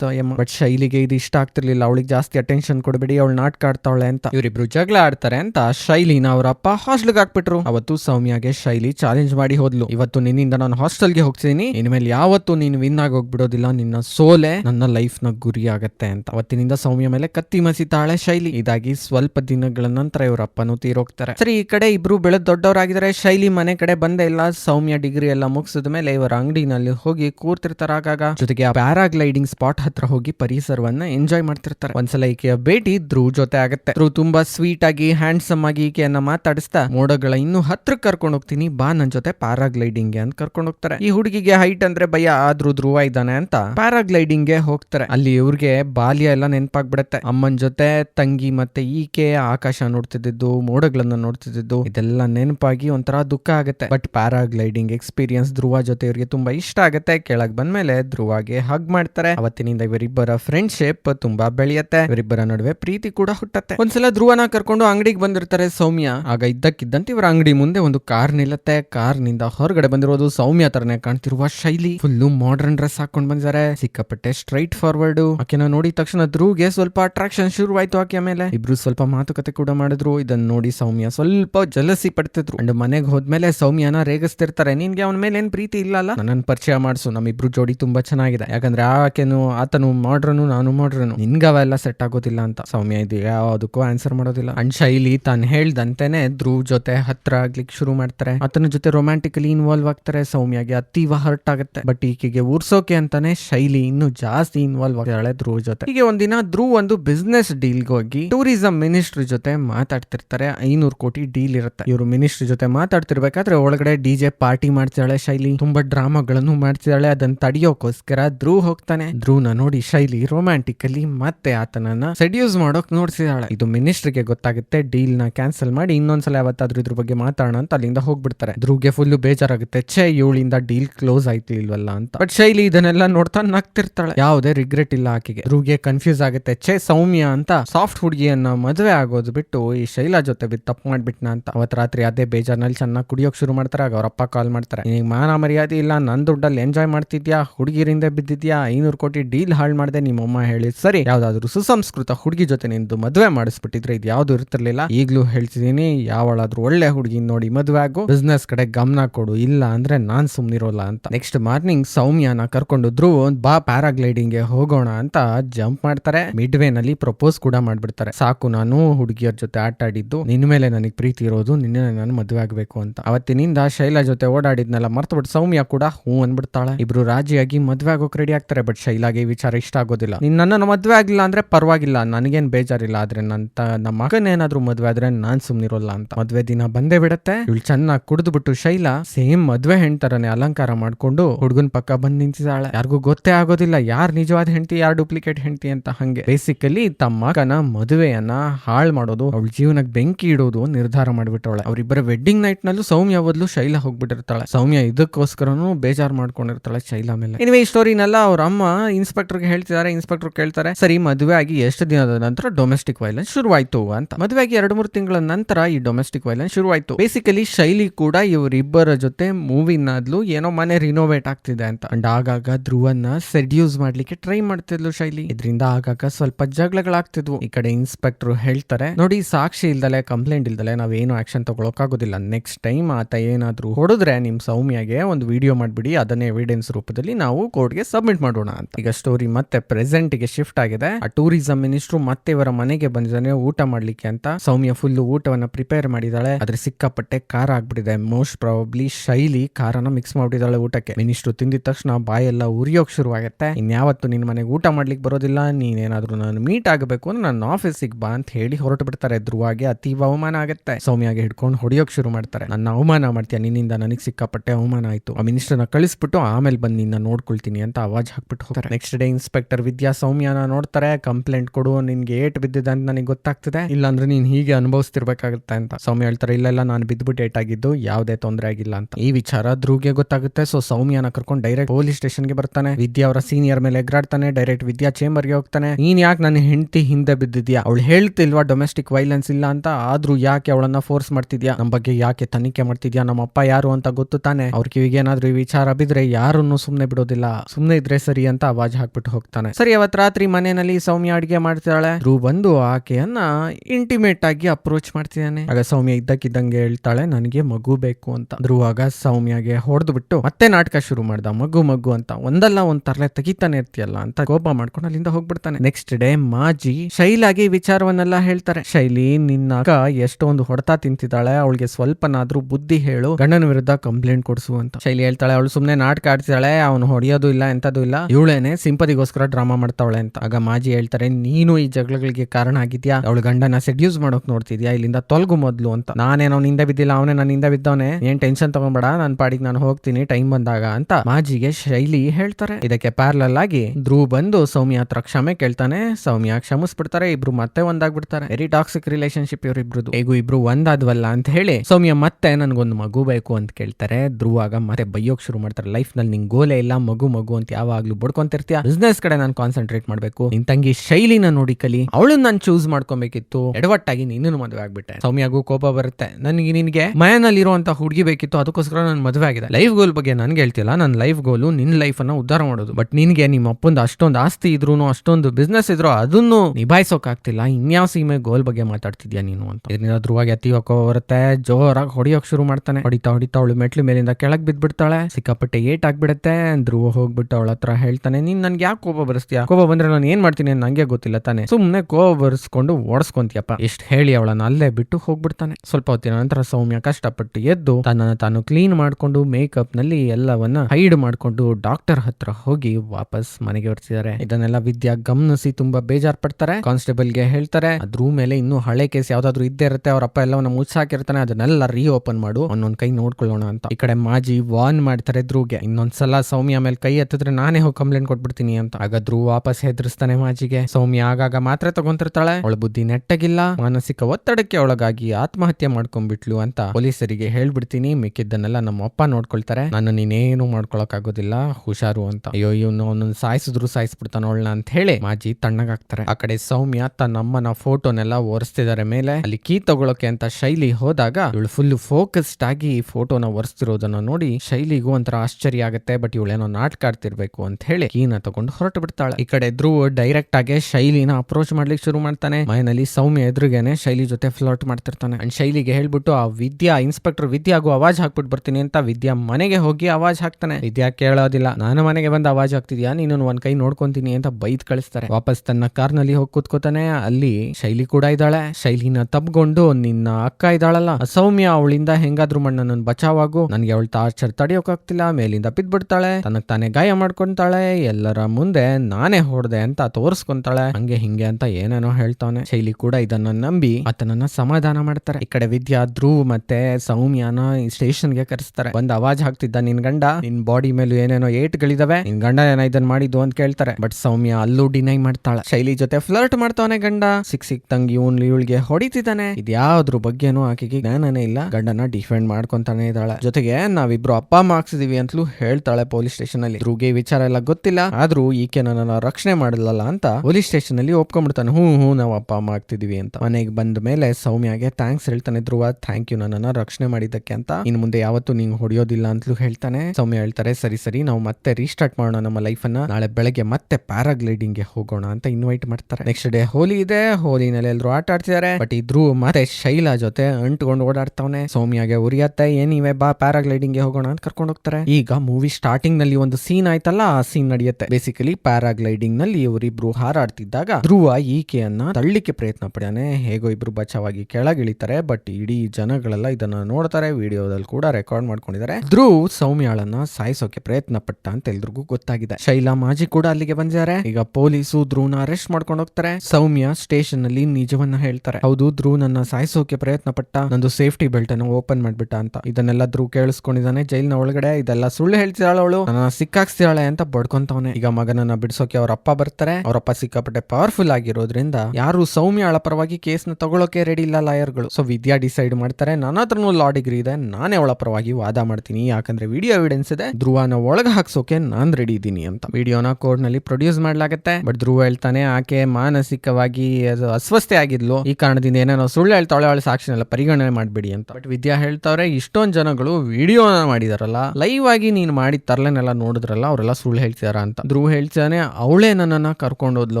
ಯಮ್ಮ ಬಟ್ ಶೈಲಿಗೆ ಇದು ಇಷ್ಟ ಆಗ್ತಿರ್ಲಿಲ್ಲ. ಅವಳಿಗೆ ಜಾಸ್ತಿ ಅಟೆನ್ಷನ್ ಕೊಡಬೇಡಿ, ಅವಳು ಆಡ್ತಾವಳೆ ಅಂತ. ಇವರಿಬ್ರು ಜಗಳ ಆಡ್ತಾರೆ ಅಂತ ಶೈಲಿನ ಅವರಪ್ಪ ಹಾಸ್ಟೆಲ್ಗೆ ಹಾಕ್ಬಿಟ್ರು. ಅವತ್ತು ಸೌಮ್ಯಗೆ ಶೈಲಿ ಚಾಲೆಂಜ್ ಮಾಡಿ ಹೋದ್ಲು. ಇವತ್ತು ನಿನ್ನಿಂದ ನಾನು ಹಾಸ್ಟೆಲ್ಗೆ ಹೋಗ್ತೀನಿ ಇನ್ಮೇಲೆ ಯಾವತ್ತು ನೀನು ವಿನ್ ಆಗಿ ಹೋಗ್ಬಿಡೋದಿಲ್ಲ ನಿನ್ನ ಸೋಲೆ ನನ್ನ ಲೈಫ್ನ ಗುರಿ ಆಗತ್ತೆ ಅಂತ. ಅವತ್ತಿನಿಂದ ಸೌಮ್ಯ ಮೇಲೆ ಕತ್ತಿ ಮಸಿತಾಳೆ. ಶೈಲಿ ಇದಾಗಿ ಸ್ವಲ್ಪ ದಿನಗಳ ನಂತರ ಇವ್ರ ಅಪ್ಪನೂ ತೀರೋಗ್ತಾರೆ. ಸರಿ, ಈ ಕಡೆ ಇಬ್ರು ಬೆಳೆದ್ ದೊಡ್ಡವರಾಗಿದ್ದಾರೆ. ಶೈಲಿ ಮನೆ ಕಡೆ ಬಂದೇ ಇಲ್ಲ. ಸೌಮ್ಯ ಡಿಗ್ರಿ ಎಲ್ಲ ಮುಗಿಸಿದ ಮೇಲೆ ಇವರ ಅಂಗಡಿನಲ್ಲಿ ಹೋಗಿ ಕೂರ್ತಿರ್ತಾರ ಆಗಾಗ ಜೊತೆಗೆ ಪ್ಯಾರಾಗ್ಲೈಡಿಂಗ್ ಸ್ಪಾಟ್ ಹತ್ರ ಹೋಗಿ ಪರಿಸರವನ್ನ ಎಂಜಾಯ್ ಮಾಡ್ತಿರ್ತಾರೆ. ಒಂದ್ಸಲ ಈಕೆಯ ಭೇಟಿ ಧ್ರುವ್ ಜೊತೆ ಆಗುತ್ತೆ. ಧ್ರುವ್ ತುಂಬಾ ಸ್ವೀಟ್ ಆಗಿ, ಹ್ಯಾಂಡ್ಸಮ್ ಆಗಿ ಈಕೆಯನ್ನ ಮಾತಾಡಿಸ್ತಾ, ಮೋಡಗಳ ಇನ್ನು ಹತ್ರ ಕರ್ಕೊಂಡು ಹೋಗ್ತೀನಿ, ಬಾ ನನ್ ಜೊತೆ ಪ್ಯಾರಾಗ್ಲೈಡಿಂಗ್ ಅಂತ ಕರ್ಕೊಂಡು ಹೋಗ್ತಾರೆ. ಈ ಹುಡುಗಿಗೆ ಹೈಟ್ ಅಂದ್ರೆ ಭಯ, ಆದ್ರೂ ಧ್ರುವ ಇದ್ದಾನೆ ಅಂತ ಪ್ಯಾರಾಗ್ಲೈಡಿಂಗ್ಗೆ ಹೋಗ್ತಾರೆ. ಅಲ್ಲಿ ಇವ್ರಿಗೆ ಬಾಲ್ಯ ಎಲ್ಲ ನೆನಪಾಗ್ಬಿಡತ್ತೆ. ಅಮ್ಮನ್ ಜೊತೆ ತಂಗಿ ಮತ್ತೆ ಈಕೆ ಆಕಾಶ ನೋಡ್ತಿದ್ದು ಮೋಡಗಳನ್ನ ನೋಡ್ತಿದ್ದು ಇದೆಲ್ಲ ನೆನಪಾಗಿ ಒಂಥರ ದುಃಖ ಆಗುತ್ತೆ. ಬಟ್ ಪ್ಯಾರಾಗ್ಲೈಡಿಂಗ್ ಎಕ್ಸ್ಪೀರಿಯನ್ಸ್ ಧ್ರುವ ಜೊತೆ ಇವರಿಗೆ ತುಂಬಾ ಇಷ್ಟ ಆಗುತ್ತೆ. ಕೆಳಗ್ ಬಂದ್ಮೇಲೆ ಧ್ರುವಾಗೆ ಹಗ್ ಮಾಡ್ತಾರೆ. ಅವತ್ತಿನಿಂದ ಇವರಿಬ್ಬರ ಫ್ರೆಂಡ್ಶಿಪ್ ತುಂಬಾ ಬೆಳೆಯುತ್ತೆ. ಇವರಿಬ್ಬರ ನಡುವೆ ಪ್ರೀತಿ ಕೂಡ ಹುಟ್ಟತ್ತೆ. ಒಂದ್ಸಲ ಧ್ರುವನ ಕರ್ಕೊಂಡು ಅಂಗಡಿಗೆ ಬಂದಿರ್ತಾರೆ ಸೌಮ್ಯ. ಆಗ ಇದ್ದಕ್ಕಿದ್ದಂತೆ ಇವರ ಅಂಗಡಿ ಮುಂದೆ ಒಂದು ಕಾರ್ ನಿಲ್ಲತ್ತೆ. ಕಾರ್ನಿಂದ ಹೊರಗಡೆ ಬಂದಿರೋದು ಸೌಮ್ಯ ತರನೇ ಕಾಣ್ತಿರುವ ಶೈಲಿ. ಫುಲ್ಲು ಮಾಡರ್ನ್ ಡ್ರೆಸ್ ಹಾಕೊಂಡ್ ಬಂದಿದ್ದಾರೆ. ಸಿಕ್ಕಾಪಟ್ಟೆ ಸ್ಟ್ರೈಟ್ ಫಾರ್ವರ್ಡ್ ಆಕೆನ ನೋಡಿದ ತಕ್ಷಣ ಧ್ರುವ್ಗೆ ಸ್ವಲ್ಪ ಅಟ್ರಾಕ್ಷನ್ ಶುರುವಾಯ್ತು ಆಕೆ ಮೇಲೆ ಇಬ್ರು ಸ್ವಲ್ಪ ಮಾತುಕತೆ ಕೂಡ ಮಾಡಿದ್ರು. ಇದನ್ನ ನೋಡಿ ಸೌಮ್ಯ ಸ್ವಲ್ಪ ಜಲಸಿ ಪಡ್ತಿದ್ರು. ಅಂಡ್ ಮನೆಗೆ ಹೋದ್ಮೇಲೆ ಸೌಮ್ಯನ ರೇಗಿಸ್ತಿರ್ತಾರೆ. ನಿನ್ಗೆ ಅವನ ಮೇಲೆ ಏನ್ ಪ್ರೀತಿ ಇಲ್ಲ ಅಲ್ಲ ನನ್ನ ಪರಿಚಯ ಮಾಡಿಸು. ನಮ್ಮಿಬ್ರು ಜೋಡಿ ತುಂಬಾ ಚೆನ್ನಾಗಿದೆ. ಯಾಕಂದ್ರೆ ಆಕೆನು, ಆತನು ಮಾಡ್ರನು, ನಾನು ಮಾಡ್ರನು. ನಿನ್ಗೆ ಅವೆಲ್ಲ ಸೆಟ್ ಆಗೋದಿಲ್ಲ ಅಂತ. ಸೌಮ್ಯ ಇದು ಯಾವುದಕ್ಕೂ ಆನ್ಸರ್ ಮಾಡೋದಿಲ್ಲ. ಅಂಡ್ ಶೈಲಿ ತಾನು ಹೇಳ್ದಂತೆನೆ ಧ್ರುವ್ ಜೊತೆ ಹತ್ರ ಆಗ್ಲಿಕ್ಕೆ ಶುರು ಮಾಡ್ತಾರೆ. ಆತನ ಜೊತೆ ರೊಮ್ಯಾಂಟಿಕಲಿ ಇನ್ವಾಲ್ವ್ ಆಗ್ತಾರೆ. ಸೌಮ್ಯಗೆ ಅತೀವ ಹರ್ಟ್ ಆಗುತ್ತೆ. ಬಟ್ ಈಕೆಗೆ ಊರ್ಸೋಕೆ ಅಂತಾನೆ ಶೈಲಿ ಇನ್ನು ಜಾಸ್ತಿ ಇನ್ವಾಲ್ವ್ ಆಗ್ತಾಳೆ ಧ್ರುವ ಜೊತೆ. ಹೀಗೆ ಒಂದಿನ ಧ್ರುವ್ ಒಂದು ಬಿಸ್ನೆಸ್ ಡೀಲ್ಗೆ ಹೋಗಿ ಟೂರಿಸಂ ಮಿನಿಸ್ಟ್ರಿ ಜೊತೆ ಮಾತಾಡ್ತಿರ್ತಾರೆ. ಐನೂರು ಕೋಟಿ ಡೀಲ್ ಇರುತ್ತೆ. ಇವರು ಮಿನಿಸ್ಟ್ರಿ ಜೊತೆ ಮಾತಾಡ್ತಿರ್ಬೇಕಾದ್ರೆ ಒಳಗಡೆ ಡಿ ಜೆ ಪಾರ್ಟಿ ಮಾಡ್ತಿದ್ದಾಳೆ ಶೈಲಿ. ತುಂಬಾ ಡ್ರಾಮಾಗಳನ್ನು ಮಾಡ್ತಿದ್ದಾಳೆ. ಅದನ್ನ ತಡಿಯೋಕೋಸ್ಕರ ಧ್ರುವ್ ಹೋಗ್ತಾನೆ. ಧ್ರುವ್ನ ನೋಡಿ ಶೈಲಿ ರೊಮ್ಯಾಂಟಿಕಲಿ ಮತ್ತೆ ಆತನನ್ನ ಸೆಡ್ಯೂಸ್ ಮಾಡೋಕ್ ನೋಡ್ಸಿದಾಳೆ ಇದು ಮಿನಿಸ್ಟ್ರಿಗೆ ಗೊತ್ತಾಗುತ್ತೆ. ಡೀಲ್ನ ಕ್ಯಾನ್ಸಲ್ ಮಾಡಿ ಇನ್ನೊಂದ್ಸಲ ಯಾವತ್ತಾದ್ರೂ ಇದ್ರ ಬಗ್ಗೆ ಮಾತಾಡೋಣ ಅಂತ ಅಲ್ಲಿಂದ ಹೋಗ್ಬಿಡ್ತಾರೆ. ಧ್ರುವ್ಗೆ ಫುಲ್ ಬೇಜಾರಾಗುತ್ತೆ. ಛೇ, ಇವಳಿಂದ ಡೀಲ್ ಕ್ಲೋಸ್ ಆಯ್ತು ಇಲ್ವಲ್ಲ ಅಂತ. ಬಟ್ ಶೈಲಿ ಇದನ್ನೆಲ್ಲ ನೋಡ್ತಾ ನಗ್ತಿರ್ತಾಳೆ. ಯಾವುದೇ ರಿಗ್ರೆಟ್ ಇಲ್ಲ ಆಕೆಗೆ. ಧ್ರುವ್ಗೆ ಕನ್ಫ್ಯೂಸ್ ಆಗುತ್ತೆ. ಛೇ ಸೌಮ್ಯ ಅಂತ ಸಾಫ್ಟ್ ಹುಡುಗಿಯನ್ನ ಮದುವೆ ಆಗೋದು ಬಿಟ್ಟು ಈ ಶೈಲಾ ಜೊತೆ ಬಿದ್ದು ತಪ್ಪು ಮಾಡ್ಬಿಟ್ನ ಅಂತ. ಅವತ್ ರಾತ್ರಿ ಅದೇ ಬೇಜಾರ್ನಲ್ಲಿ ಚೆನ್ನಾಗಿ ಕುಡಿಯೋಕೆ ಶುರು ಮಾಡ್ತಾರೆ. ಆಗ ಅವ್ರ ಅಪ್ಪ ಕಾಲ್ ಮಾಡ್ತಾರೆ. ನಿನಗೆ ಮಾನ ಮರ್ಯಾದೆ ಇಲ್ಲ. ನನ್ ದುಡ್ಡಲ್ಲಿ ಎಂಜಾಯ್ ಮಾಡ್ತಿದ್ಯಾ? ಹುಡುಗಿರಿಂದ ಬಿದ್ದಿದ್ಯಾ? ಐನೂರು ಕೋಟಿ ಡೀಲ್ ಹಾಳು ಮಾಡಿದೆ. ನಿಮ್ಮ ಅಮ್ಮ ಹೇಳಿ ಸರಿ. ಯಾವ್ದಾದ್ರು ಸುಸಂಸ್ಕೃತ ಹುಡುಗಿ ಜೊತೆ ನಿಂದು ಮದುವೆ ಮಾಡಿಸ್ಬಿಟ್ಟಿದ್ರೆ ಇದು ಯಾವ್ದು ಇರ್ತಿರ್ಲಿಲ್ಲ. ಈಗ್ಲೂ ಹೇಳ್ತಿದೀನಿ, ಯಾವಳಾದ್ರೂ ಒಳ್ಳೆ ಹುಡುಗಿ ನೋಡಿ ಮದುವೆ ಆಗು. ಬಿಸ್ನೆಸ್ ಕಡೆ ಗಮನ ಕೊಡು. ಇಲ್ಲ ಅಂದ್ರೆ ನಾನ್ ಸುಮ್ನಿರೋಲ್ಲ ಅಂತ. ನೆಕ್ಸ್ಟ್ ಮಾರ್ನಿಂಗ್ ಸೌಮ್ಯನ ಕರ್ಕೊಂಡು ಧ್ರುವ್ ಬಾ ಪ್ಯಾರಾಗ್ಲೈಡಿಂಗ್ಗೆ ಹೋಗೋಣ ಅಂತ ಜಂಪ್ ಮಾಡ್ತಾರೆ. ಮಿಡ್ ವೇ ನಲ್ಲಿ ಪ್ರಪೋಸ್ ಕೂಡ ಮಾಡ್ಬಿಡ್ತಾರೆ. ಸಾಕು, ನಾನು ಹುಡುಗಿಯರ ಜೊತೆ ಆಟ ಆಡಿದ್ದು, ನಿನ್ ಮೇಲೆ ನನಗೆ ಪ್ರೀತಿ ಇರೋದು, ನಿನ್ನೆ ನಾನು ಮದುವೆ ಆಗ್ಬೇಕು ಅಂತ. ಅವತ್ತಿನಿಂದ ಶೈಲಾ ಜೊತೆ ಓಡಾಡಿದ್ನೆಲ್ಲ ಮರ್ತು ಬಿಟ್ಟು ಸೌಮ್ಯ ಕೂಡ ಹೂ ಅಂದ್ಬಿಡ್ತಾಳೆ. ಇಬ್ರು ರಾಜಿಯಾಗಿ ಮದ್ವೆ ಆಗೋಕ್ ರೆಡಿ ಆಗ್ತಾರೆ ಬಟ್ ಶೈಲಾಗೆ ವಿಚಾರ ಇಷ್ಟ ಆಗೋದಿಲ್ಲ. ನಿನ್ ನನ್ನ ಮದುವೆ ಆಗಿಲ್ಲ ಅಂದ್ರೆ ಪರವಾಗಿಲ್ಲ, ನನಗೇನ್ ಬೇಜಾರಿಲ್ಲ, ಆದ್ರೆ ನಂತ ನಮ್ಮ ಮಗನ ಏನಾದ್ರೂ ಮದುವೆ ಆದ್ರೆ ನಾನ್ ಸುಮ್ನಿರೋಲ್ಲ ಅಂತ. ಮದುವೆ ದಿನ ಬಂದೇ ಬಿಡತ್ತೆ. ಇವಳು ಚೆನ್ನಾಗಿ ಕುಡಿದು ಬಿಟ್ಟು ಶೈಲಾ ಸೇಮ್ ಮದುವೆ ಹೆಣ್ತರನೇ ಅಲಂಕಾರ ಮಾಡ್ಕೊಂಡು ಹುಡುಗನ್ ಪಕ್ಕ ಬಂದ್ ನಿಂತಿದ್ದಾಳೆ. ಯಾರಿಗೂ ಗೊತ್ತೇ ಆಗೋದಿಲ್ಲ, ಯಾರ್ ನಿಜವಾದ ಹೆಂಡತಿ, ಯಾರು ಡೂಪ್ಲಿಕೇಟ್ ಹೆಂಡತಿ ಅಂತ ಹಂಗೆ ಬೇಸಿಕಲಿ ತಮ್ಮ ಮಗನ ಮದುವೆಯನ್ನ ಹಾಳು ಮಾಡೋದು, ಅವಳ ಜೀವನಕ್ಕೆ ಬೆಂಕಿ ಇಡೋದು ನಿರ್ಧಾರ ಮಾಡ್ಬಿಟ್ಟವಳೆ. ಅವರಿಬ್ಬರ ವೆಡ್ಡಿಂಗ್ ನೈಟ್ ನಲ್ಲೂ ಸೌಮ್ಯ ಬದಲು ಶೈಲಾ ಹೋಗ್ಬಿಟ್ಟಿರ್ತಾಳೆ. ಸೌಮ್ಯ ಇದಕ್ಕೋಸ್ಕರನು ಬೇಜಾರ್ ಮಾಡ್ಕೊಂಡಿರ್ತಾಳೆ ಶೈಲಾ ಮೇಲೆ. ಇನ್ವೆ ಈ ಸ್ಟೋರಿನೆಲ್ಲ ಅವ್ರ ಅಮ್ಮ ಇನ್ಸ್ಪೆಕ್ಟರ್ಗೆ ಹೇಳ್ತಿದ್ದಾರೆ. ಇನ್ಸ್ಪೆಕ್ಟರ್ ಕೇಳ್ತಾರೆ, ಸರಿ, ಮದುವೆ ಆಗಿ ಎಷ್ಟು ದಿನದ ನಂತರ ಡೊಮೆಸ್ಟಿಕ್ ವೈಲೆನ್ಸ್ ಶುರುವಾಯ್ತು ಅಂತ. ಮದುವೆ ಆಗಿ ಎರಡು ಮೂರು ತಿಂಗಳ ನಂತರ ಈ ಡೊಮೆಸ್ಟಿಕ್ ವೈಲೆನ್ಸ್ ಶುರುವಾಯ್ತು. ಬೇಸಿಕಲಿ ಶೈಲಿ ಕೂಡ ಇವರಿಬ್ಬರ ಜೊತೆ ಮೂವಿನಾದ್ಲು ಏನೋ ಮನೆ ರಿನೋವೇಟ್ ಆಗ್ತಿದೆ ಅಂತ. ಅಂಡ್ ಆಗಾಗ ಧ್ರುವನ್ನ ಸೆಡ್ಯೂಸ್ ಮಾಡ್ಲಿಕ್ಕೆ ಟ್ರೈ ಮಾಡ್ತಿದ್ಲು ಶೈಲಿ. ಇದರಿಂದ ಆಗಾಗ ಸ್ವಲ್ಪ ಜಗಳಗಳಾಗ್ತಿದ್ವು. ಈ ಕಡೆ ಇನ್ಸ್ಪೆಕ್ಟರ್ ಹೇಳ್ತಾರೆ, ನೋಡಿ, ಸಾಕ್ಷಿ ಇಲ್ದಲೆ, ಕಂಪ್ಲೇಂಟ್ ಇಲ್ದಲೆ ನಾವೇನು ಆಕ್ಷನ್ ತಗೊಳಕಾಗೋದಿಲ್ಲ ನೆಕ್ಸ್ಟ್ ಟೈಮ್ ಆತ ಏನಾದ್ರೂ ಹೊಡೆದ್ರೆ ನಿಮ್ ಸೌಮ್ಯಗೆ ಒಂದು ವಿಡಿಯೋ ಮಾಡ್ಬಿಡಿ. ಅದನ್ನೇ ಎವಿಡೆನ್ಸ್ ರೂಪದಲ್ಲಿ ನಾವು ಕೋರ್ಟ್ಗೆ ಸಬ್ಮಿಟ್ ಮಾಡೋಣ ಅಂತ. ಈಗ ಸ್ಟೋರಿ ಮತ್ತೆ ಪ್ರೆಸೆಂಟ್ಗೆ ಶಿಫ್ಟ್ ಆಗಿದೆ. ಆ ಟೂರಿಸಂ ಮಿನಿಸ್ಟ್ರು ಮತ್ತೆ ಇವರ ಮನೆಗೆ ಬಂದಿದ್ದಾನೆ, ಊಟ ಮಾಡ್ಲಿಕ್ಕೆ ಅಂತ. ಸೌಮ್ಯ ಫುಲ್ ಊಟವನ್ನ ಪ್ರಿಪೇರ್ ಮಾಡಿದಾಳೆ ಆದ್ರೆ ಸಿಕ್ಕಾಪಟ್ಟೆ ಖಾರ ಆಗ್ಬಿಟ್ಟಿದೆ. ಮೋಸ್ಟ್ ಪ್ರಾಬಬ್ಲಿ ಶೈಲಿ ಖಾರನ ಮಿಕ್ಸ್ ಮಾಡಿದಾಳೆ ಊಟಕ್ಕೆ. ಮಿನಿಸ್ಟ್ರು ತಿಂದಿದ ತಕ್ಷಣ ಬಾಯೆಲ್ಲ ಉರಿಯೋಕ್ ಶುರು ಆಗುತ್ತೆ ಇನ್ಯಾವತ್ತು ನಿನ್ ಮನೆಗೆ ಊಟ ಮಾಡ್ಲಿಕ್ಕೆ ಬರೋದಿಲ್ಲ ನೀನೇನಾದ್ರೂ ನಾನು ಮೀಟ್ ಆಗಬೇಕು ಅಂದ್ರೆ ನನ್ನ ಆಫೀಸಿಗೆ ಬಾ ಅಂತ ಹೇಳಿ ಹೊರಟು ಬಿಡ್ತಾರೆ. ಧ್ರುವಾಗೆ ಅತೀವ ಅವಮಾನ ಆಗುತ್ತೆ. ಸೌಮ್ಯಗೆ ಹಿಡ್ಕೊಂಡು ಹೊಡಿಯೋಕೆ ಶುರು ಮಾಡ್ತಾರೆ. ನನ್ನ ಅವಮಾನ ಮಾಡ್ತೀಯ? ನಿನ್ನಿಂದ ನನಗೆ ಸಿಕ್ಕಾಪಟ್ಟೆ ಅವಮಾನ ಆಯ್ತು. ಆ ಮಿನಿಸ್ಟರ್ನ ಕಳಿಸ್ಬಿಟ್ಟು ಆಮೇಲೆ ಬಂದು ನಿನ್ನ ನೋಡ್ಕೊಳ್ತೀನಿ ಅಂತ ಅವಾಜ್ ಹಾಕ್ಬಿಟ್ಟು ಹೋಗ್ತಾರೆ. ನೆಕ್ಸ್ಟ್ ಡೇ ಇನ್ಸ್ಪೆಕ್ಟರ್ ವಿದ್ಯಾ ಸೌಮ್ಯನ ನೋಡ್ತಾರೆ. ಕಂಪ್ಲೇಂಟ್ ಕೊಡು, ನಿನ್ಗೆ ಏಟ್ ಬಿದ್ದಿದೆ ಅಂತ ನನಗೆ ಗೊತ್ತಾಗ್ತಿದೆ. ಇಲ್ಲಾಂದ್ರೆ ನೀನು ಹೀಗೆ ಅನುಭವಿಸ್ತಿರ್ಬೇಕಾಗುತ್ತೆ ಅಂತ. ಸೌಮ್ಯ ಹೇಳ್ತಾರೆ, ಇಲ್ಲ ಇಲ್ಲ, ನಾನು ಬಿದ್ದುಬಿಟ್ಟು ಏಟ್ ಆಗಿದ್ದು ಯಾವುದೇ ತೊಂದರೆ ಆಗಿಲ್ಲ ಅಂತ. ಈ ವಿಚಾರ ಧ್ರುವ್ಗೆ ಗೊತ್ತಾಗುತ್ತೆ. ಸೊ ಸೌಮ್ಯನ ಕರ್ಕೊಂಡು ಡೈರೆಕ್ಟ್ ಪೊಲೀಸ್ ಸ್ಟೇಷನ್ಗೆ ಬರ್ತಾನೆ. ವಿದ್ಯಾ ಅವರ ಸೀನಿಯರ್ ಮೇಲೆ ಎಗ್ರಾಡ್ತಾನೆ. ಡೈರೆಕ್ಟ್ ವಿದ್ಯಾ ಚೇಂಬರ್ಗೆ ಹೋಗ್ತಾನೆ. ನೀನ್ ಯಾಕೆ ನನ್ನ ಹೆಂಡತಿ ಹಿಂದೆ ಬಿದ್ದಿದ್ಯಾ? ಅವಳು ಹೇಳ್ತಿಲ್ವಾ ಡೊಮೆಸ್ಟಿಕ್ ವೈಲೆನ್ಸ್ ಇಲ್ಲ ಅಂತ? ಆದ್ರೂ ಯಾಕೆ ಅವಳನ್ನ ಫೋರ್ಸ್ ಮಾಡ್ತಿದ್ಯಾ? ನಮ್ಮ ಬಗ್ಗೆ ಯಾಕೆ ತನಿಖೆ ಮಾಡ್ತಿದ್ಯಾ? ನಮ್ಮ ಅಪ್ಪ ಯಾರು ಅಂತ ಗೊತ್ತು ತಾನೆ? ಅವ್ರ ಕಿವಿಗೆ ಏನಾದ್ರೂ ಈ ವಿಚಾರ ಬಿದ್ರೆ ಯಾರನ್ನು ಸುಮ್ನೆ ಬಿಡೋದಿಲ್ಲ. ಸುಮ್ನೆ ಇದ್ರೆ ಸರಿ ಅಂತ ಅವಾಜ್ ಹಾಕ್ಬಿಟ್ಟು ಹೋಗ್ತಾನೆ. ಸರಿ, ಅವತ್ ರಾತ್ರಿ ಮನೆಯಲ್ಲಿ ಸೌಮ್ಯ ಅಡಿಗೆ ಮಾಡ್ತಾಳೆ ರೂ ಬಂದು ಆಕೆಯನ್ನ ಇಂಟಿಮೇಟ್ ಆಗಿ ಅಪ್ರೋಚ್ ಮಾಡ್ತಿದ್ದಾನೆ. ಆಗ ಸೌಮ್ಯ ಇದ್ದಕ್ಕಿದ್ದಂಗೆ ಹೇಳ್ತಾಳೆ, ನನಗೆ ಮಗು ಬೇಕು ಅಂತ. ಧ್ರುವ ಆಗ ಸೌಮ್ಯಗೆ ಹೊಡೆದು ಬಿಟ್ಟು ಮತ್ತೆ ನಾಟಕ ಶುರು ಮಾಡ್ದ. ಮಗು ಮಗು ಅಂತ. ಒಂದಲ್ಲ ಒಂದ್ ತರಲೆ ತೆಗಿತಾನೆ ಇರ್ತಿಯಲ್ಲ ಅಂತ ಕೋಪ ಮಾಡ್ಕೊಂಡು ಅಲ್ಲಿಂದ ಹೋಗ್ಬಿಡ್ತಾನೆ. ನೆಕ್ಸ್ಟ್ ಡೇ ಮಾಜಿ ಶೈಲಾಗಿ ವಿಚಾರವನ್ನೆಲ್ಲ ಹೇಳ್ತಾರೆ. ಶೈಲಿ, ನಿನ್ನ ಅಕ್ಕ ಎಷ್ಟೊಂದು ಹೊಡೆತ ತಿಂತಿದ್ದಾಳೆ, ಅವಳಿಗೆ ಸ್ವಲ್ಪನಾದ್ರೂ ಬುದ್ಧಿ ಹೇಳು, ಗಂಡನ ವಿರುದ್ಧ ಕಂಪ್ಲೇಂಟ್ ಕೊಡಿಸು ಅಂತ. ಶೈಲಿ ಹೇಳ್ತಾಳೆ, ಅವಳು ಸುಮ್ನೆ ನಾಟಕ ಆಡ್ತಿದ್ದಾಳೆ, ಅವನು ಹೊಡೆಯೋದು ಇಲ್ಲ ಎಂತದೂ ಇಲ್ಲ. ಇವಳೇನೆ ಸಿಂಪದಿಗೋಸ್ಕರ ಡ್ರಾಮಾ ಮಾಡ್ತಾವಳೆ ಅಂತ. ಆಗ ಮಾಜಿ ಹೇಳ್ತಾರೆ, ನೀನು ಈ ಜಗಳಗಳಿಗೆ ಕಾರಣ ಆಗಿದ್ಯಾ? ಅವಳು ಗಂಡನ ಸೆಡ್ಯೂಸ್ ಮಾಡೋಕ್ ನೋಡ್ತಿದ್ಯಾ? ಇಲ್ಲಿಂದ ತೊಲಗು ಮೊದ್ಲು ಅಂತ. ನಾನೇನೋ ನಿಂದ ಬಿದ್ದಿಲ್ಲ, ಅವನೇ ನನ್ನಿಂದ ಬಿದ್ದವನೆ? ಏನ್ ಟೆನ್ಷನ್ ತಗೊಂಬೇಡ, ನಾನ್ ಪಾಡಿಗೆ ನಾನು ಹೋಗ್ತೀನಿ ಟೈಮ್ ಬಂದಾಗ ಅಂತ ಮಾಜಿಗೆ ಶೈಲಿ ಹೇಳ್ತಾರೆ. ಇದಕ್ಕೆ ಪ್ಯಾರ್ಲಲ್ ಆಗಿ ಧ್ರುವ್ ಬಂದು ಸೌಮ್ಯ ಹತ್ರ ಕ್ಷಮೆ ಕೇಳ್ತಾನೆ ಸೌಮ್ಯ, ಕ್ಷಮಿಸ್ಬಿಡ್ತಾರೆ, ಇಬ್ರು ಮತ್ತೆ ಒಂದಾಗ್ಬಿಡ್ತಾರೆ. ವೆರಿ ಟಾಕ್ಸಿಕ್ ರಿಲೇಶನ್ಶಿಪ್ ಇವ್ರಿಬ್ರದ್ದು ಹೇಗೂ ಇಬ್ರು ಒಂದಾದ್ವಲ್ಲ ಅಂತ ಹೇಳಿ, ಸೌಮ್ಯ ಮತ್ತೆ ನನ್ಗೊಂದು ಮಗು ಬೇಕು ಅಂತ ಕೇಳ್ತಾರೆ. ಧ್ರುವಾಗ ಮತ್ತೆ ಬೈಯೋಕ್ ಶುರು ಮಾಡ್ತಾರೆ. ಲೈಫ್ನಲ್ಲಿ ನಿಂಗೆ ಗೋಲೆ ಇಲ್ಲ, ಮಗು ಮಗು ಅಂತ ಯಾವಾಗ್ಲೂ ಬಡ್ಕೊಂತಿರ್ತೀಯ. ಬಿಸ್ನೆಸ್ ಕಡೆ ನಾನು ಕಾನ್ಸಂಟ್ರೇಟ್ ಮಾಡ್ಬೇಕು. ನಿನ್ ತಂಗಿ ಶೈಲಿನ ನೋಡಿ ಕಲಿ. ಅವಳನ್ನ ನಾನು ಚೂಸ್ ಮಾಡ್ಕೊಬೇಕಿತ್ತು. ಎಡವಟ್ಟಾಗಿ ನೀನು ಮದುವೆ ಆಗ್ಬಿಟ್ಟೆ. ಸೌಮ್ಯಗೂ ಕೋಪ ಬರುತ್ತೆ. ನನಗೆ ನಿನ್ಗೆ ಮಯನಲ್ಲಿ ಇರುವಂತ ಹುಡುಗಿ ಬೇಕಿತ್ತು. ಅದಕ್ಕೋಸ್ಕರ ನಾನು ಮದುವೆ ಆಗಿದೆ. ಲೈಫ್ ಗೋಲ್ ಬಗ್ಗೆ ನನ್ಗೆ ಹೇಳ್ತಿಲ್ಲ ನನ್ನ ಲೈಫ್ ಗೋಲು ನಿನ್ ಲೈಫ್ ಅನ್ನ ಉದ್ಧಾರ ಮಾಡೋದು. ಬಟ್ ನಿನ್ಗೆ ನಿಮ್ಮ ಅಪ್ಪಂದು ಅಷ್ಟೊಂದು ಆಸ್ತಿ ಇದ್ರು ಅಷ್ಟೊಂದು ಬಿಸ್ನೆಸ್ ಇದ್ರು ಅದನ್ನು ನಿಭಾಯಿಸೋಕೆ ಆಗ್ತಿಲ್ಲ ಇನ್ಯಾವ ಸೀಮೆ ಗೋಲ್ ಬಗ್ಗೆ ಮಾತಾಡ್ತಿದ್ಯಾ ನೀನು ಅಂತ. ಇದರಿಂದ ಧ್ರುವಾಗಿ ಅತಿ ಹೋಗೋ ಬರುತ್ತೆ. ಜೋರಾಗಿ ಹೊಡಿಯೋಕೆ ಶುರು ಮಾಡ್ತಾನೆ. ಹೊಡಿತಾ ಹೊಡಿತಾ ಅವಳು ಮೆಟ್ಲು ಮೇಲಿಂದ ಕೆಳಗೆ ಬಿದ್ಬಿಡ್ತಾಳೆ. ಸಿಕ್ಕಾಪಟ್ಟೆ ಏಟ್ ಆಗ್ಬಿಡುತ್ತೆ ಧ್ರುವ ಹೋಗ್ಬಿಟ್ಟು ಅವಳ ಹತ್ರ ಹೇಳ್ತಾನೆ, ನೀನ್ ನನ್ಗೆ ಯಾಕೆ ಕೋಪ ಬರಿಸ್ತೀಯಾ? ಕೋಪ ಬಂದ್ರೆ ನಾನು ಏನ್ ಮಾಡ್ತೀನಿ ನಂಗೆ ಗೊತ್ತಿಲ್ಲ ತಾನೆ. ಸುಮ್ಮನೆ ಕೋಪ ಬರ್ಸ್ಕೊಂಡು ಓಡಿಸ್ಕೊಂತೀಯಪ್ಪ. ಎಷ್ಟು ಹೇಳಿ ಅವಳನ್ನ ಅಲ್ಲೇ ಬಿಟ್ಟು ಹೋಗ್ಬಿಡ್ತಾನೆ. ಸ್ವಲ್ಪ ಹೊತ್ತಿನ ನಂತರ ಸೌಮ್ಯ ಕಷ್ಟಪಟ್ಟು ಎದ್ದು ತನ್ನನ್ನು ತಾನು ಕ್ಲೀನ್ ಮಾಡ್ಕೊಂಡು ಮೇಕಪ್ನಲ್ಲಿ ಎಲ್ಲವನ್ನ ಹೈಡ್ ಮಾಡ್ಕೊಂಡು ಡಾಕ್ಟರ್ ಹತ್ರ ಹೋಗಿ ವಾಪಸ್ ಮನೆಗೆ ಬರ್ತಿದ್ದಾರೆ ಇದನ್ನೆಲ್ಲ ವಿದ್ಯಾ ಗಮನ ಮಾನಸಿ ತುಂಬಾ ಬೇಜಾರ್ ಪಡ್ತಾರೆ ಕಾನ್ಸ್ಟೇಬಲ್ಗೆ ಹೇಳ್ತಾರೆ ಅದ್ರ ಮೇಲೆ ಇನ್ನೂ ಹಳೆ ಕೇಸ್ ಯಾವ್ದಾದ್ರು ಇದ್ದೇ ಇರುತ್ತೆ, ಅವ್ರ ಅಪ್ಪ ಎಲ್ಲವನ್ನ ಮುಚ್ಚಾಕಿರ್ತಾನೆ, ಅದನ್ನೆಲ್ಲ ರೀ ಓಪನ್ ಮಾಡು ಒಂದೊಂದ್ ಕೈ ನೋಡ್ಕೊಳ್ಳೋಣ ಅಂತ. ಈ ಕಡೆ ಮಾಜಿ ವಾನ್ ಮಾಡ್ತಾರೆ ಧ್ರುವ್ಗೆ. ಇನ್ನೊಂದ್ಸಲ ಸೌಮ್ಯ ಮೇಲೆ ಕೈ ಎತ್ತಿದ್ರೆ ನಾನೇ ಹೋಗಿ ಕಂಪ್ಲೇಂಟ್ ಕೊಟ್ಬಿಡ್ತೀನಿ ಅಂತ. ಆಗ ಧ್ರುವ್ ವಾಪಸ್ ಹೆದರ್ಸ್ತಾನೆ ಮಾಜಿಗೆ. ಸೌಮ್ಯ ಆಗಾಗ ಮಾತ್ರ ತಗೊಂತಿರ್ತಾಳೆ. ಅವಳ ಬುದ್ಧಿ ನೆಟ್ಟಗಿಲ್ಲ. ಮಾನಸಿಕ ಒತ್ತಡಕ್ಕೆ ಒಳಗಾಗಿ ಆತ್ಮಹತ್ಯೆ ಮಾಡ್ಕೊಂಡ್ಬಿಟ್ಲು ಅಂತ ಪೊಲೀಸರಿಗೆ ಹೇಳ್ಬಿಡ್ತೀನಿ. ಮಿಕ್ಕಿದ್ದನ್ನೆಲ್ಲ ನಮ್ಮ ಅಪ್ಪ ನೋಡ್ಕೊಳ್ತಾರೆ. ನಾನು ನೀನೇನು ಮಾಡ್ಕೊಳಕ್ ಆಗೋದಿಲ್ಲ ಹುಷಾರು ಅಂತ. ಅಯ್ಯೋ, ಇವನು ಅವನನ್ನ ಸಾಯಿಸಿದ್ರು ಸಾಯಿಸ್ಬಿಡ್ತಾನ ಅವಳನ್ನ ಅಂತ ಹೇಳಿ ತಣ್ಣಗಾಗ್ತಾರೆ ಆ ಕಡೆ ಸೌಮ್ಯ ತನ್ನ ಅಮ್ಮನ ಫೋಟೋನೆಲ್ಲ ಒರೆಸ್ತಿದ್ದಾರೆ ಮೇಲೆ. ಅಲ್ಲಿ ಕೀ ತಗೊಳಕ್ಕೆ ಅಂತ ಶೈಲಿ ಹೋದಾಗ ಇವಳು ಫುಲ್ ಫೋಕಸ್ಡ್ ಆಗಿ ಫೋಟೋನ ಒರೆಸ್ತಿರೋದನ್ನ ನೋಡಿ ಶೈಲಿಗೂ ಒಂಥರ ಆಶ್ಚರ್ಯ ಆಗುತ್ತೆ ಬಟ್ ಇವಳೇನೋ ನಾಟಕ ಆಡ್ತಿರ್ಬೇಕು ಅಂತ ಹೇಳಿ ಕೀನ ತಗೊಂಡು ಹೊರಟು ಬಿಡ್ತಾಳೆ. ಈ ಕಡೆ ಧ್ರುವ ಡೈರೆಕ್ಟ್ ಆಗಿ ಶೈಲಿನ ಅಪ್ರೋಚ್ ಮಾಡ್ಲಿಕ್ಕೆ ಶುರು ಮಾಡ್ತಾನೆ. ಮನೆಯಲ್ಲಿ ಸೌಮ್ಯ ಎದುರುಗೇನೆ ಶೈಲಿ ಜೊತೆ ಫ್ಲೋಟ್ ಮಾಡ್ತಿರ್ತಾನೆ. ಅಂಡ್ ಶೈಲಿಗೆ ಹೇಳ್ಬಿಟ್ಟು ಆ ವಿದ್ಯಾ ಇನ್ಸ್ಪೆಕ್ಟರ್ ವಿದ್ಯಾಗೂ ಅವಾಜ್ ಹಾಕ್ಬಿಟ್ಟು ಬರ್ತೀನಿ ಅಂತ ವಿದ್ಯಾ ಮನೆಗೆ ಹೋಗಿ ಅವಾಜ್ ಹಾಕ್ತಾನೆ. ವಿದ್ಯಾ ಕೇಳೋದಿಲ್ಲ, ನಾನು ಮನೆಗೆ ಬಂದು ಅವಾಜ್ ಹಾಕ್ತಿದ್ಯಾ? ನೀನು ಒಂದ್ ಕೈ ನೋಡ್ಕೊಂತೀನಿ ಅಂತ ಬೈದ್ ಕಳಿಸ್ತಾರೆ. ವಾಪಸ್ ತನ್ನ ಕಾರ್ನಲ್ಲಿ ಹೋಗಿ ಕೂತ್ಕೋತಾನೆ. ಅಲ್ಲಿ ಶೈಲಿ ಕೂಡ ಇದ್ದಾಳೆ. ಶೈಲಿನ ತಬ್ಕೊಂಡು ನಿನ್ನ ಅಕ್ಕ ಇದ್ದಾಳಲ್ಲ. ಅಸೌಮ್ಯ ಸೌಮ್ಯ ಅವಳಿಂದ ಹೆಂಗಾದ್ರೂ ಮಣ್ಣ ನನ್ ಬಚಾವಾಗು. ನನ್ಗೆ ಅವಳ ಟಾರ್ಚರ್ ತಡಿಯೋಕಾಗ್ತಿಲ್ಲ. ಮೇಲಿಂದ ಬಿದ್ಬಿಡ್ತಾಳೆ ತನಗ್ ತಾನೇ ಗಾಯ ಮಾಡ್ಕೊಂತಾಳೆ. ಎಲ್ಲರ ಮುಂದೆ ನಾನೇ ಹೊಡೆದೆ ಅಂತ ತೋರ್ಸ್ಕೊಂತಾಳೆ. ಹಂಗೆ ಹಿಂಗೆ ಅಂತ ಏನೇನೋ ಹೇಳ್ತಾನೆ. ಶೈಲಿ ಕೂಡ ಇದನ್ನ ನಂಬಿ ಆತನನ್ನ ಸಮಾಧಾನ ಮಾಡ್ತಾರೆ. ಈ ಕಡೆ ವಿದ್ಯಾ, ಧ್ರುವ್ ಮತ್ತೆ ಸೌಮ್ಯನ ಸ್ಟೇಷನ್ಗೆ ಕರೆಸ್ತಾರೆ. ಒಂದ್ ಅವಾಜ್ ಹಾಕ್ತಿದ್ದ ನಿನ್ ಗಂಡ. ನಿನ್ ಬಾಡಿ ಮೇಲೂ ಏನೇನೋ ಏಟ್ಗಳಿದಾವೆ. ನಿನ್ ಗಂಡ ಏನ ಇದನ್ ಮಾಡಿದ್ದು ಅಂತ ಕೇಳ್ತಾರೆ. ಬಟ್ ಸೌಮ್ಯ ಅಲ್ಲೂ ಡಿನೈ ಮಾಡ್ತಾಳೆ. ಶೈಲಿ ಜೊತೆ ಫ್ಲರ್ಟ್ ಮಾಡ್ತಾವನೆ ಗಂಡ. ಸಿಕ್ ಸಿಕ್ ತಂಗಿ ಇವನ್ ಇವಳಿಗೆ ಹೊಡಿತಿದ್ದಾನೆ. ಇದ್ಯಾವ್ದ್ರ ಬಗ್ಗೆನೂ ಆಕೆಗೆ ಜ್ಞಾನನೇ ಇಲ್ಲ. ಗಂಡನ ಡಿಫೆಂಡ್ ಮಾಡ್ಕೊಂತಾನೆ ಇದ್ದಾಳೆ. ಜೊತೆಗೆ ನಾವಿಬ್ರು ಅಪ್ಪ ಅಮ್ಮ ಹಾಕ್ಸಿದೀವಿ ಅಂತಲೂ ಹೇಳ್ತಾಳೆ ಪೊಲೀಸ್ ಸ್ಟೇಷನ್ ಅಲ್ಲಿ. ಧ್ರುವ್ಗೆ ವಿಚಾರ ಎಲ್ಲ ಗೊತ್ತಿಲ್ಲ. ಆದ್ರೂ ಈಕೆ ನನ್ನ ರಕ್ಷಣೆ ಮಾಡಲಲ್ಲ ಅಂತ ಪೊಲೀಸ್ ಸ್ಟೇಷನ್ ಅಲ್ಲಿ ಒಪ್ಕೊಂಡ್ಬಿಡ್ತಾನೆ. ಹ್ಞೂ ಹ್ಞೂ ನಾವು ಅಪ್ಪ ಅಮ್ಮ ಆಗ್ತಿದೀವಿ ಅಂತ. ಮನೆಗೆ ಬಂದ ಮೇಲೆ ಸೌಮ್ಯಗೆ ಥ್ಯಾಂಕ್ಸ್ ಹೇಳ್ತಾನೆ ಧ್ರುವ. ಥ್ಯಾಂಕ್ ಯು ನನ್ನನ್ನ ರಕ್ಷಣೆ ಮಾಡಿದ್ದಕ್ಕೆ ಅಂತ. ಇನ್ ಮುಂದೆ ಯಾವತ್ತೂ ನಿಂಗೆ ಹೊಡೆಯೋದಿಲ್ಲ ಅಂತಲೂ ಹೇಳ್ತಾನೆ. ಸೌಮ್ಯ ಹೇಳ್ತಾರೆ, ಸರಿ ಸರಿ, ನಾವು ಮತ್ತೆ ರೀಸ್ಟಾರ್ಟ್ ಮಾಡೋಣ ನಮ್ಮ ಲೈಫ್ ಅನ್ನ. ನಾಳೆ ಬೆಳಗ್ಗೆ ಮತ್ತೆ ಪ್ಯಾರಾಗ್ಲೈಡಿಂಗ್ಗೆ ಹೋಗೋಣ ಅಂತ ಇನ್ವೈಟ್ ಮಾಡ್ತಾರೆ. ನೆಕ್ಸ್ಟ್ ಡೇ ಹೋಲಿ ಇದೆ, ಹೋಲಿನಲ್ಲಿ ಎಲ್ಲರೂ ಆಟ ಆಡ್ತಿದ್ದಾರೆ ಬಟ್ ಇದ್ರು ಮತ್ತೆ ಶೈಲಾ ಜೊತೆ ಅಂಟ್ಕೊಂಡು ಓಡಾಡ್ತಾವನೆ. ಸೌಮ್ಯಗೆ ಉರಿಯತ್ತೆ ಏನಿವೆ ಬಾ ಪ್ಯಾರಾಗ್ಲೈಡಿಂಗ್ಗೆ ಹೋಗೋಣ ಅಂತ ಕರ್ಕೊಂಡು ಹೋಗ್ತಾರೆ. ಈಗ ಮೂವಿ ಸ್ಟಾರ್ಟಿಂಗ್ನಲ್ಲಿ ಒಂದು ಸೀನ್ ಆಯ್ತಲ್ಲ, ಆ ಸೀನ್ ನಡೆಯುತ್ತೆ. ಬೇಸಿಕಲಿ ಪ್ಯಾರಾಗ್ಲೈಡಿಂಗ್ನಲ್ಲಿ ಇವರಿಬ್ರು ಹಾರಾಡ್ತಿದ್ದಾಗ ಧ್ರುವ ಈಕೆಯನ್ನ ತಳ್ಳಿಕ್ಕೆ ಪ್ರಯತ್ನ ಪಡ್ಯಾನೆ. ಹೇಗೋ ಇಬ್ರು ಬಚಾವಾಗಿ ಕೆಳಗಿಳಿತಾರೆ ಬಟ್ ಇಡೀ ಜನಗಳೆಲ್ಲ ಇದನ್ನ ನೋಡ್ತಾರೆ. ವಿಡಿಯೋದಲ್ಲಿ ಕೂಡ ರೆಕಾರ್ಡ್ ಮಾಡ್ಕೊಂಡಿದ್ದಾರೆ. ಧ್ರುವ್ ಸೌಮ್ಯಾಳನ್ನ ಸಾಯಿಸೋಕೆ ಪ್ರಯತ್ನ ಪಟ್ಟ ಅಂತ ಎಲ್ರಿಗೂ ಗೊತ್ತಾಗಿದೆ. ಶೈಲಾ ಮಾಜಿ ಕೂಡ ಅಲ್ಲಿಗೆ ಬಂದಿದ್ದಾರೆ. ಈಗ ಪೊಲೀಸು ಧ್ರುವ್ನ ಅರೆಸ್ಟ್ ಮಾಡ್ಕೊಂಡು ಹೋಗ್ತಾರೆ. ಸೌಮ್ಯ ಸ್ಟೇಷನ್ ಅಲ್ಲಿ ನಿಜವನ್ನ ಹೇಳ್ತಾರೆ. ಹೌದು ಧ್ರುವ್ ನನ್ನ ಸಾಯಿಸೋಕೆ ಪ್ರಯತ್ನ ಪಟ್ಟ ನಂದು ಸೇಫ್ಟಿ ಬೆಲ್ಟ್ ಅನ್ನು ಓಪನ್ ಮಾಡ್ಬಿಟ್ಟ ಅಂತ. ಇದನ್ನೆಲ್ಲ ಧ್ರುವ್ ಕೇಳಿಸ್ಕೊಂಡಿದ್ದಾನೆ ಜೈಲ್ನ ಒಳಗಡೆ. ಇದೆಲ್ಲ ಸುಳ್ಳು ಹೇಳ್ತಿದ್ದಾಳೆ ಅವಳು ನನ್ನ ಸಿಕ್ಕಾಕ್ಸ್ತಿದ್ದಾಳೆ ಅಂತ ಬಡ್ಕೊಂತವನೆ. ಈಗ ಮಗನನ್ನ ಬಿಡಿಸೋಕೆ ಅವ್ರ ಅಪ್ಪ ಬರ್ತಾರೆ. ಅವರಪ್ಪ ಸಿಕ್ಕಾಪಟ್ಟೆ ಪವರ್ಫುಲ್ ಆಗಿರೋದ್ರಿಂದ ಯಾರು ಸೌಮ್ಯಾಳ ಪರವಾಗಿ ಕೇಸ್ನ ತಗೊಳ್ಳೋಕೆ ರೆಡಿ ಇಲ್ಲ ಲಾಯರ್ಗಳು. ಸೊ ವಿದ್ಯಾ ಡಿಸೈಡ್ ಮಾಡ್ತಾರೆ. ನನ್ನ ಹತ್ರನೂ ಲಾ ಡಿಗ್ರಿ ಇದೆ. ನಾನೇ ಅವಳ ಪರವಾಗಿ ವಾದ ಮಾಡ್ತೀನಿ. ಯಾಕಂದ್ರೆ ವಿಡಿಯೋ ಎವಿಡೆನ್ಸ್ ಇದೆ. ಧ್ರುವನ ಒಳಗೆ ಹಾಕ್ಸೋಕೆ ನಾನ್ ರೆಡಿ ಇದ್ದೀನಿ ಅಂತ. ವಿಡಿಯೋನ ಕೋರ್ಟ್ನಲ್ಲಿ ಪ್ರೊಡ್ಯೂಸ್ ಮಾಡ್ಲಾಗತ್ತೆ. ಬಟ್ ಧ್ರುವ ಹೇಳ್ತಾನೆ, ಆಕೆ ಮಾನಸಿಕವಾಗಿ ಅದು ಅಸ್ವಸ್ಥೆ ಆಗಿದ್ಲು. ಈ ಕಾರಣದಿಂದ ಏನೇನೋ ಸುಳ್ಳು ಹೇಳ್ತಾಳೆ ಅವಳ ಸಾಕ್ಷಿನೆಲ್ಲ ಪರಿಗಣನೆ ಮಾಡಬೇಡಿ ಅಂತ. ಬಟ್ ವಿದ್ಯಾ ಹೇಳ್ತಾವ್ರೆ, ಇಷ್ಟೊಂದು ಜನಗಳು ವಿಡಿಯೋನ ಮಾಡಿದಾರಲ್ಲ. ಲೈವ್ ಆಗಿ ನೀನು ಮಾಡಿದ ತರ್ಲೆನೆಲ್ಲ ನೋಡಿದ್ರಲ್ಲ, ಅವರೆಲ್ಲ ಸುಳ್ಳು ಹೇಳ್ತಿದಾರ ಅಂತ. ಧ್ರುವ ಹೇಳ್ತಾನೆ, ಅವಳೇ ನನ್ನನ್ನ ಕರ್ಕೊಂಡು ಹೋದ್ಲು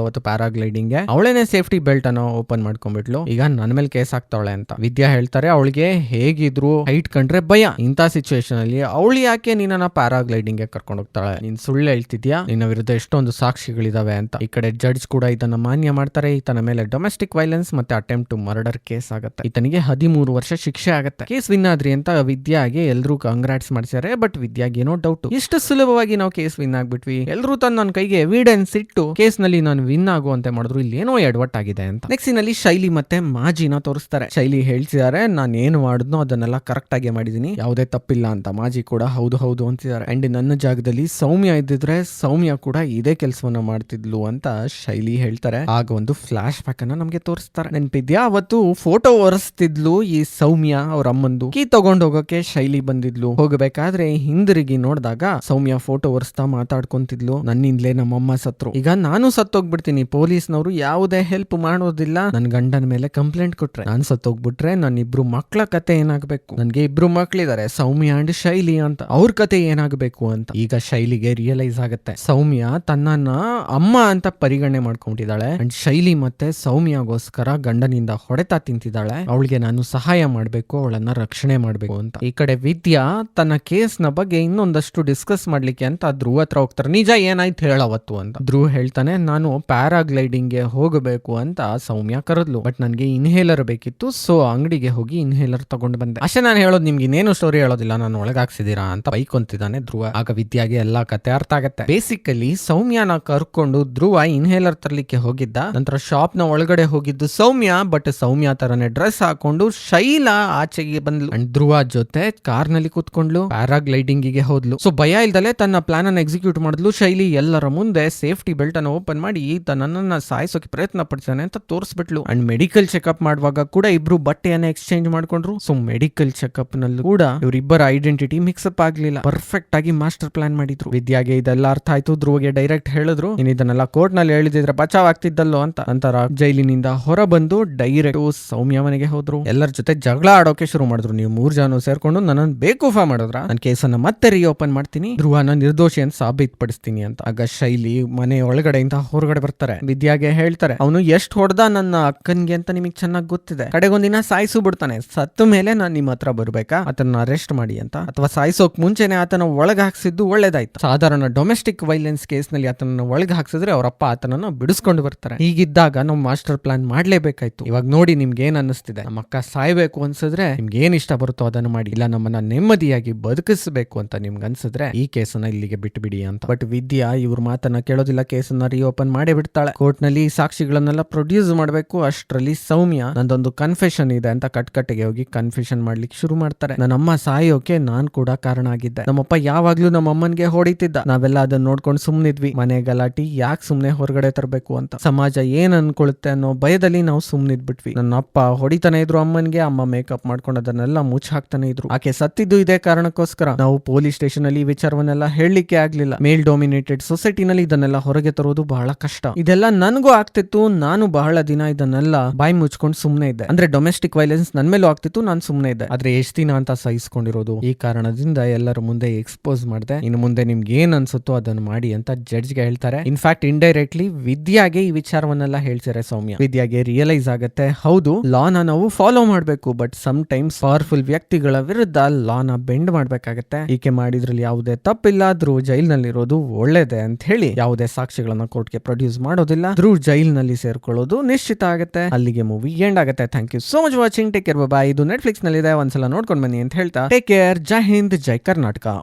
ಅವತ್ತು ಪ್ಯಾರಾಗ್ಲೈಡಿಂಗ್ ಅವಳೇನೆ ಸೇಫ್ಟಿ ಬೆಲ್ಟ್ ಅನ್ನ ಓಪನ್ ಮಾಡ್ಕೊಂಡ್ಬಿಟ್ಲು. ಈಗ ನನ್ನ ಮೇಲೆ ಕೇಸ್ ಆಗ್ತಾವಳೆ ಅಂತ. ವಿದ್ಯಾ ಹೇಳ್ತಾರೆ, ಅವಳಿಗೆ ಹೇಗಿದ್ರು ಹೈಟ್ ಕಂಡ್ರೆ ಭಯ. ಇಂಥ ಸಿಚುವೇಶನ್ ಅಲ್ಲಿ ಅವಳು ಯಾಕೆ ನಿನ್ನ ಪ್ಯಾರಾಗ್ಲೈಡಿಂಗ್ ಕರ್ಕೊಂಡು ಹೋಗ್ತಾಳೆ? ನೀನ್ ಸುಳ್ಳು ಹೇಳ್ತಿದ್ಯಾ? ನಿನ್ನ ವಿರುದ್ಧ ಎಷ್ಟೊಂದು ಸಾಕ್ಷಿಗಳಿದಾವೆ ಅಂತ. ಕಡೆ ಜಡ್ಜ್ ಕೂಡ ಇದನ್ನ ಮಾನ್ಯ ಮಾಡ್ತಾರೆ. ಈತನ ಮೇಲೆ ಡೊಮೆಸ್ಟಿಕ್ ವೈಲೆನ್ಸ್ ಮತ್ತೆ ಅಟೆಂಪ್ಟ್ ಟು ಮರ್ಡರ್ ಕೇಸ್ ಆಗುತ್ತೆ. ಈತನಿಗೆ ಹದಿಮೂರು ವರ್ಷ ಶಿಕ್ಷೆ ಆಗುತ್ತೆ. ಕೇಸ್ ವಿನ್ ಆದ್ರಿ ಅಂತ ವಿದ್ಯಾಗೆ ಎಲ್ಲರೂ ಕಂಗ್ರಾಟ್ಸ್ ಮಾಡ್ಸಿದ್ದಾರೆ ಬಟ್ ವಿದ್ಯಾಗೆ ಏನೋ ಡೌಟ್ ಇಷ್ಟು ಸುಲಭವಾಗಿ ನಾವು ಕೇಸ್ ವಿನ್ ಆಗ್ಬಿಟ್ವಿ. ಎಲ್ರು ತನ್ನ ನನ್ನ ಕೈಗೆ ಎವಿಡೆನ್ಸ್ ಇಟ್ಟು ಕೇಸ್ನಲ್ಲಿ ನಾನು ವಿನ್ ಆಗುವಂತೆ ಮಾಡಿದ್ರು. ಇಲ್ಲಿ ಏನೋ ಎಡವಟ್ ಆಗಿದೆ ಅಂತ. ನೆಕ್ಸ್ಟ್ನಲ್ಲಿ ಶೈಲಿ ಮತ್ತೆ ಮಾಜಿನ ತೋರಿಸ್ತಾರೆ. ಶೈಲಿ ಹೇಳ್ತಿದ್ದಾರೆ ನಾನು ಏನು ಮಾಡಿದ್ನೋ ಅದನ್ನೆಲ್ಲ ಕರೆಕ್ಟ್ ಆಗಿ ಮಾಡಿದೀನಿ. ಯಾವುದೇ ತಪ್ಪಿಲ್ಲ ಅಂತ ಮಾಜಿ ಕೂಡ ಹೌದು ಹೌದು ಅಂತಿದ್ದಾರೆ ಅಂಡ್ ನನ್ನ ಜಾಗದಲ್ಲಿ ಸೌಮ್ಯ ಇದ್ದಿದ್ರೆ ಸೌಮ್ಯ ಕೂಡ ಇದೇ ಕೆಲಸವನ್ನ ಮಾಡ್ತಿದ್ಲು ಅಂತ ಶೈಲಿ ಹೇಳ್ತಾರೆ. ಆಗ ಒಂದು ಫ್ಲಾಶ್ ಬ್ಯಾಕ್ ಅನ್ನ ನಮ್ಗೆ ತೋರಿಸ್ತಾರೆ. ನೆನ್ಪಿದ್ಯಾ? ಅವತ್ತು ಫೋಟೋ ಒರೆಸ್ತಿದ್ಲು ಈ ಸೌಮ್ಯ ಅವ್ರ ಅಮ್ಮಂದು. ಕೀ ತಗೊಂಡ್ ಹೋಗಕ್ಕೆ ಶೈಲಿ ಬಂದಿದ್ಲು. ಹೋಗಬೇಕಾದ್ರೆ ಹಿಂದಿರುಗಿ ನೋಡಿದಾಗ ಸೌಮ್ಯ ಫೋಟೋ ಒರೆಸ್ತಾ ಮಾತಾಡ್ಕೊಂತಿದ್ಲು. ನನ್ನಿಂದಲೇ ನಮ್ಮಮ್ಮ ಸತ್ರು. ಈಗ ನಾನು ಸತ್ತೋಗ್ಬಿಡ್ತೀನಿ. ಪೊಲೀಸ್ನವರು ಯಾವುದೇ ಹೆಲ್ಪ್ ಮಾಡೋದಿಲ್ಲ. ನನ್ ಗಂಡನ ಮೇಲೆ ಕಂಪ್ಲೇಂಟ್ ಕೊಟ್ರೆ. ನಾನ್ ಸತ್ತೋಗ್ಬಿಟ್ರೆ ನನ್ ಇಬ್ರು ಮಕ್ಳ ಕತೆ ಏನಾಗ್ಬೇಕು? ನನ್ಗೆ ಇಬ್ರು ಮಕ್ಳಿದಾರೆ. ಸೌಮ್ಯ ಅಂಡ್ ಶೈಲಿ ಅಂತ. ಅವ್ರ ಕತೆ ಏನಾಗಬೇಕು ಅಂತ. ಈಗ ಶೈಲಿಗೆ ರಿಯಲೈಸ್ ಆಗುತ್ತೆ. ಸೌಮ್ಯ ತನ್ನನ್ನ ಅಮ್ಮ ಅಂತ ಪರಿಗಣನೆ ಮಾಡ್ಕೊಂಡಿದ್ದಾಳೆ ಅಂಡ್ ಶೈಲಿ ಮತ್ತೆ ಸೌಮ್ಯಗೋಸ್ಕರ ಗಂಡನಿಂದ ಹೊಡೆತ ತಿಂತಿದ್ದಾಳೆ. ಅವಳಿಗೆ ನಾನು ಸಹಾಯ ಮಾಡ್ಬೇಕು, ಅವಳನ್ನ ರಕ್ಷಣೆ ಮಾಡ್ಬೇಕು ಅಂತ. ಈ ಕಡೆ ವಿದ್ಯಾ ತನ್ನ ಕೇಸ್ನ ಬಗ್ಗೆ ಇನ್ನೊಂದಷ್ಟು ಡಿಸ್ಕಸ್ ಮಾಡ್ಲಿಕ್ಕೆ ಅಂತ ಧ್ರುವ ಹತ್ರ ಹೋಗ್ತಾರೆ. ನಿಜ ಏನಾಯ್ತು ಹೇಳವತ್ತು ಅಂತ. ಧ್ರುವ ಹೇಳ್ತಾನೆ, ನಾನು ಪ್ಯಾರಾಗ್ಲೈಡಿಂಗ್ಗೆ ಹೋಗಬೇಕು ಅಂತ ಸೌಮ್ಯ ಕರದ್ಲು. ಬಟ್ ನನಗೆ ಇನ್ಹೇಲರ್ ಬೇಕಿತ್ತು, ಸೊ ಅಂಗಡಿಗೆ ಹೋಗಿ ಇನ್ಹೇಲರ್ ತಗೊಂಡು ಬಂದೆ. ಅಷ್ಟೇ ನಾನು ಹೇಳೋದು ನಿಮ್ಗೆ ಇನ್ನೇನು ಸ್ಟೋರಿ ಹೇಳೋದಿಲ್ಲ. ನಾನು ಒಳಗಾಕ್ಸಿದೀರಾ ಅಂತ ಬೈಕೊಂತಿದ್ದಾನೆ ಧ್ರುವ. ಆಗ ವಿದ್ಯಾಗೆ ಎಲ್ಲಾ ಕತೆ ಅರ್ಥ ಆಗತ್ತೆ. ಬೇಸಿಕಲಿ ಸೌಮ್ಯನ ಕರ್ಕೊಂಡು ಧ್ರುವ ಇನ್ಹೇಲರ್ ತರಲಿಕ್ಕೆ ಹೋಗಿದ್ದ. ನಂತರ ಶಾಪ್ನ ಒಳಗಡೆ ಹೋಗಿದ್ದು ಸೌಮ್ಯ ಬಟ್ ಸೌಮ್ಯ ತರನೇ ಡ್ರೆಸ್ ಹಾಕೊಂಡು ಶೈಲಾ ಆಚೆಗೆ ಬಂದ್ಲು. ಅಂಡ್ ಧ್ರುವ ಜೊತೆ ಕಾರ್ನಲ್ಲಿ ಕೂತ್ಕೊಂಡ್ಲು ಪ್ಯಾರಾಗ್ಲೈಡಿಂಗ್ಗೆ ಹೋದ್ಲು. ಸೊ ಭಯ ಇಲ್ದಲೆ ತನ್ನ ಪ್ಲಾನ್ ಅನ್ನು ಎಕ್ಸಿಕ್ಯೂಟ್ ಮಾಡಿದ್ಲು. ಶೈಲಿ ಎಲ್ಲರ ಮುಂದೆ ಸೇಫ್ಟಿ ಬೆಲ್ಟ್ ಅನ್ನು ಓಪನ್ ಮಾಡಿ ತನ್ನನ್ನ ಸಾಯಿಸೋಕೆ ಪ್ರಯತ್ನ ಪಡ್ತಾನೆ ಅಂತ ತೋರಿಸ್ಬಿಟ್ಲು. ಅಂಡ್ ಮೆಡಿಕಲ್ ಚೆಕ್ಅಪ್ ಮಾಡುವಾಗ ಕೂಡ ಇಬ್ರು ಬಟ್ಟೆಯನ್ನ ಎಕ್ಸ್ಚೇಂಜ್ ಮಾಡ್ಕೊಂಡ್ರು. ಸೊ ಮೆಡಿಕಲ್ ಚೆಕ್ಅಪ್ ನಲ್ಲೂ ಕೂಡ ಇವರಿಬ್ಬರ ಐಡೆಂಟಿಟಿ ಮಿಕ್ಸಪ್ ಆಗ್ಲಿಲ್ಲ. ಪರ್ಫೆಕ್ಟ್ ಆಗಿ ಮಾಸ್ಟರ್ ಪ್ಲಾನ್ ಮಾಡಿದ್ರು. ವಿದ್ಯಾಗೆ ಇದೆಲ್ಲ ಅರ್ಥ ಆಯ್ತು. ಧ್ರುವಗೆ ಡೈರೆಕ್ಟ್ ಹೇಳಿದ್ರು. ನೀನ್ ಇದನ್ನೆಲ್ಲ ಕೋರ್ಟ್ ನಲ್ಲಿ ಹೇಳಿದ್ರೆ ಬಚಾವ್ ಆಗ್ತಿದ್ದಲ್ಲೋ ಅಂತ ನಂತರ ಜೈಲಿನಿಂದ ಹೊರ ಬಂದು ಡೈರೆಕ್ಟ್ ಸೌಮ್ಯ ಮನೆಗೆ ಹೋದ್ರು. ಎಲ್ಲರ ಜೊತೆ ಜಗಳ ಆಡೋಕೆ ಶುರು ಮಾಡಿದ್ರು. ನೀವು ಮೂರ್ ಜನ ಸೇರ್ಕೊಂಡು ನನ್ನನ್ನು ಬೇಕೂಫಾ ಮಾಡಿದ್ರ. ನನ್ನ ಕೇಸನ್ನ ಮತ್ತೆ ರೀಓಪನ್ ಮಾಡ್ತೀನಿ. ಧ್ರುವನ ನಿರ್ದೋಷಿ ಅಂತ ಸಾಬೀತುಪಡಿಸ್ತೀನಿ ಅಂತ. ಆಗ ಶೈಲಿ ಮನೆ ಒಳಗಡೆಯಿಂದ ಹೊರಗಡೆ ಬರ್ತಾರೆ. ವಿದ್ಯಾಗೆ ಹೇಳ್ತಾರೆ, ಅವನು ಎಷ್ಟು ಹೊಡೆದ ನನ್ನ ಅಕ್ಕನ್ಗೆ ಅಂತ ನಿಮಗೆ ಚೆನ್ನಾಗಿ ಗೊತ್ತಿದೆ. ಕಡೆಗೊಂದಿನ ಸಾಯಿಸು ಬಿಡ್ತಾನೆ. ಸತ್ತ ಮೇಲೆ ನಾನು ನಿಮ್ಮ ಹತ್ರ ಬರ್ಬೇಕಾ? ಆತನ ಅರೆಸ್ಟ್ ಮಾಡಿ ಅಂತ. ಅಥವಾ ಸಾಯಿಸೋಕ್ ಮುಂಚೆನೆ ಆತನ ಒಳಗೆ ಹಾಕ್ಸಿದ್ದು ಒಳ್ಳೇದಾಯ್ತು? ಸಾಧಾರಣ ಡೊಮೆಸ್ಟಿಕ್ ವೈಲೆನ್ಸ್ ಕೇಸ್ನಲ್ಲಿ ಆತನ ಒಳಗೆ ಹಾಕ್ಸಿದ್ರೆ ಅವರಪ್ಪ ಆತನನ್ನ ಬಿಡಿಸ್ಕೊಂಡು ಬರ್ತಾರೆ. ಹೀಗಿದ್ದಾಗ ನಾವು ಮಾಸ್ಟರ್ ಪ್ಲಾನ್ ಮಾಡ್ಲೇಬೇಕಾಯ್ತು. ಇವಾಗ ನೋಡಿ ನಿಮ್ಗೆ ಏನ್ ಅನ್ನಿಸ್ತಿದೆ. ನಮ್ಮ ಅಕ್ಕ ಸಾಯ್ಬೇಕು ಅನ್ಸಿದ್ರೆ ನಿಮ್ಗೆ ಏನ್ ಇಷ್ಟ ಬರುತ್ತೋ ಅದನ್ನು ಮಾಡಿ. ಇಲ್ಲ, ನಮ್ಮನ್ನ ನೆಮ್ಮದಿಯಾಗಿ ಬದುಕಿಸಬೇಕು ಅಂತ ನಿಮ್ಗೆ ಅನ್ಸಿದ್ರೆ ಈ ಕೇಸನ್ನ ಇಲ್ಲಿಗೆ ಬಿಟ್ಬಿಡಿ ಅಂತ. ಬಟ್ ವಿದ್ಯಾ ಇವ್ರ ಮಾತನ್ನ ಕೇಳೋದಿಲ್ಲ. ಕೇಸನ್ನ ರಿಓಪನ್ ಮಾಡೇ ಬಿಡ್ತಾಳೆ. ಕೋರ್ಟ್ನಲ್ಲಿ ಸಾಕ್ಷಿಗಳನ್ನೆಲ್ಲ ಪ್ರೊಡ್ಯೂಸ್ ಮಾಡಬೇಕು. ಅಷ್ಟರಲ್ಲಿ ಸೌಮ್ಯ ನಂದೊಂದು ಕನ್ಫೆಷನ್ ಇದೆ ಅಂತ ಕಟ್ಕಟ್ಟೆಗೆ ಹೋಗಿ ಕನ್ಫೆಷನ್ ಮಾಡ್ಲಿಕ್ಕೆ ಶುರು ಮಾಡ್ತಾರೆ. ನನ್ನಮ್ಮ ಸಾಯೋಕೆ ನಾನ್ ಕೂಡ ಕಾರಣ ಆಗಿದ್ದೆ. ನಮ್ಮಪ್ಪ ಯಾವಾಗ್ಲೂ ನಮ್ಮ ಅಮ್ಮನ್ಗೆ ಹೊಡಿತಿದ್ದ. ನಾವೆಲ್ಲ ಅದನ್ನ ನೋಡ್ಕೊಂಡು ಸುಮ್ನಿದ್ವಿ. ಮನೆ ಗಲಾಟಿ ಯಾಕೆ ಸುಮ್ನೆ ಹೊರಗಡೆ ತರಬೇಕು ಅಂತ. ಸಮಾಜ ಏನ್ ಅನ್ಕೊಳುತ್ತೆ ಅನ್ನೋ ಭಯದಲ್ಲಿ ನಾವು ಸುಮ್ನಿದ್ಬಿಟ್ವಿ ನನ್ನ ಅಪ್ಪ ಹೊಡಿತಾನೆ ಇದ್ರು ಅಮ್ಮನ್ಗೆ, ಅಮ್ಮ ಮೇಕಪ್ ಮಾಡ್ಕೊಂಡು ಅದನ್ನೆಲ್ಲ ಮುಚ್ಚ ಹಾಕ್ತಾನೆ ಇದ್ರು. ಆಕೆ ಸತ್ತಿದ್ದು ಇದೇ ಕಾರಣಕ್ಕೋಸ್ಕರ. ನಾವು ಪೊಲೀಸ್ ಸ್ಟೇಷನ್ ಅಲ್ಲಿ ವಿಚಾರವನ್ನೆಲ್ಲ ಹೇಳಲಿಕ್ಕೆ ಆಗ್ಲಿಲ್ಲ. ಮೇಲ್ ಡಾಮಿನೇಟೆಡ್ ಸೊಸೈಟಿನಲ್ಲಿ ಇದನ್ನೆಲ್ಲ ಹೊರಗೆ ತರೋದು ಬಹಳ ಕಷ್ಟ. ಇದೆಲ್ಲ ನನಗೂ ಆಗ್ತಿತ್ತು, ನಾನು ಬಹಳ ದಿನ ಇದನ್ನೆಲ್ಲ ಬಾಯಿ ಮುಚ್ಕೊಂಡು ಸುಮ್ಮನೆ ಇದ್ದೆ. ಅಂದ್ರೆ ಡೊಮೆಸ್ಟಿಕ್ ವೈಲೆನ್ಸ್ ನನ್ ಮೇಲೂ ಆಗ್ತಿತ್ತು, ನಾನು ಸುಮ್ಮನೆ ಇದ್ದೆ. ಆದ್ರೆ ಎಷ್ಟು ದಿನ ಅಂತ ಸಹಿಸ್ಕೊಂಡಿರೋದು? ಈ ಕಾರಣದಿಂದ ಎಲ್ಲರ ಮುಂದೆ ಎಕ್ಸ್ಪೋಸ್ ಮಾಡಿದೆ. ಇನ್ನು ಮುಂದೆ ನಿಮ್ಗೆ ಏನ್ ಅನ್ಸುತ್ತೋ ಅದನ್ನ ಮಾಡಿ ಅಂತ ಜಡ್ಜ್ಗೆ ಹೇಳ್ತಾರೆ. ಇನ್ಫ್ಯಾಕ್ಟ್ ಇಂಡೈರೆಕ್ಟ್ಲಿ ವಿದ್ಯಾಗೆ ಈ ವಿಚಾರವನ್ನೆಲ್ಲ ಹೇಳ್ತಾರೆ ಸೌಮ್ಯ. ವಿದ್ಯಾಗೆ ರಿಯಲೈಸ್ ಆಗುತ್ತೆ. ಹೌದು ಲಾನ ನಾವು ಫಾಲೋ ಮಾಡಬೇಕು ಬಟ್ ಸಮ್ ಟೈಮ್ಸ್ ಪವರ್ಫುಲ್ ವ್ಯಕ್ತಿಗಳ ವಿರುದ್ಧ ಲಾನ ಬೆಂಡ್ ಮಾಡ್ಬೇಕಾಗತ್ತೆ. ಈಕೆ ಮಾಡಿದ್ರಲ್ಲಿ ಯಾವುದೇ ತಪ್ಪಿಲ್ಲ ಜೈಲ್ನಲ್ಲಿರೋದು ಒಳ್ಳೇದೆ ಅಂತ ಹೇಳಿ ಯಾವುದೇ ಸಾಕ್ಷಿಗಳನ್ನ ಕೋರ್ಟ್ಗೆ ಪ್ರೊಡ್ಯೂಸ್ ಮಾಡೋದಿಲ್ಲ. ಧ್ರುವ್ ಜೈಲ್ನಲ್ಲಿ ಸೇರ್ಕೊಳ್ಳೋದು ನಿಶ್ಚಿತ ಆಗುತ್ತೆ. ಅಲ್ಲಿಗೆ ಮೂವಿ ಎಂಡ್ ಆಗುತ್ತೆ. Thank you so much watching take care bye ಇದು ನೆಟ್ಫ್ಲಿಕ್ಸ್ ನಲ್ಲಿದೆ ಒಂದ್ಸಲ ನೋಡ್ಕೊಂಡ್ ಬನ್ನಿ ಅಂತ ಹೇಳ್ತಾ. ಟೇಕ್ ಕೇರ್ ಜೈ ಹಿಂದ್, ಜೈ ಕರ್ನಾಟಕ.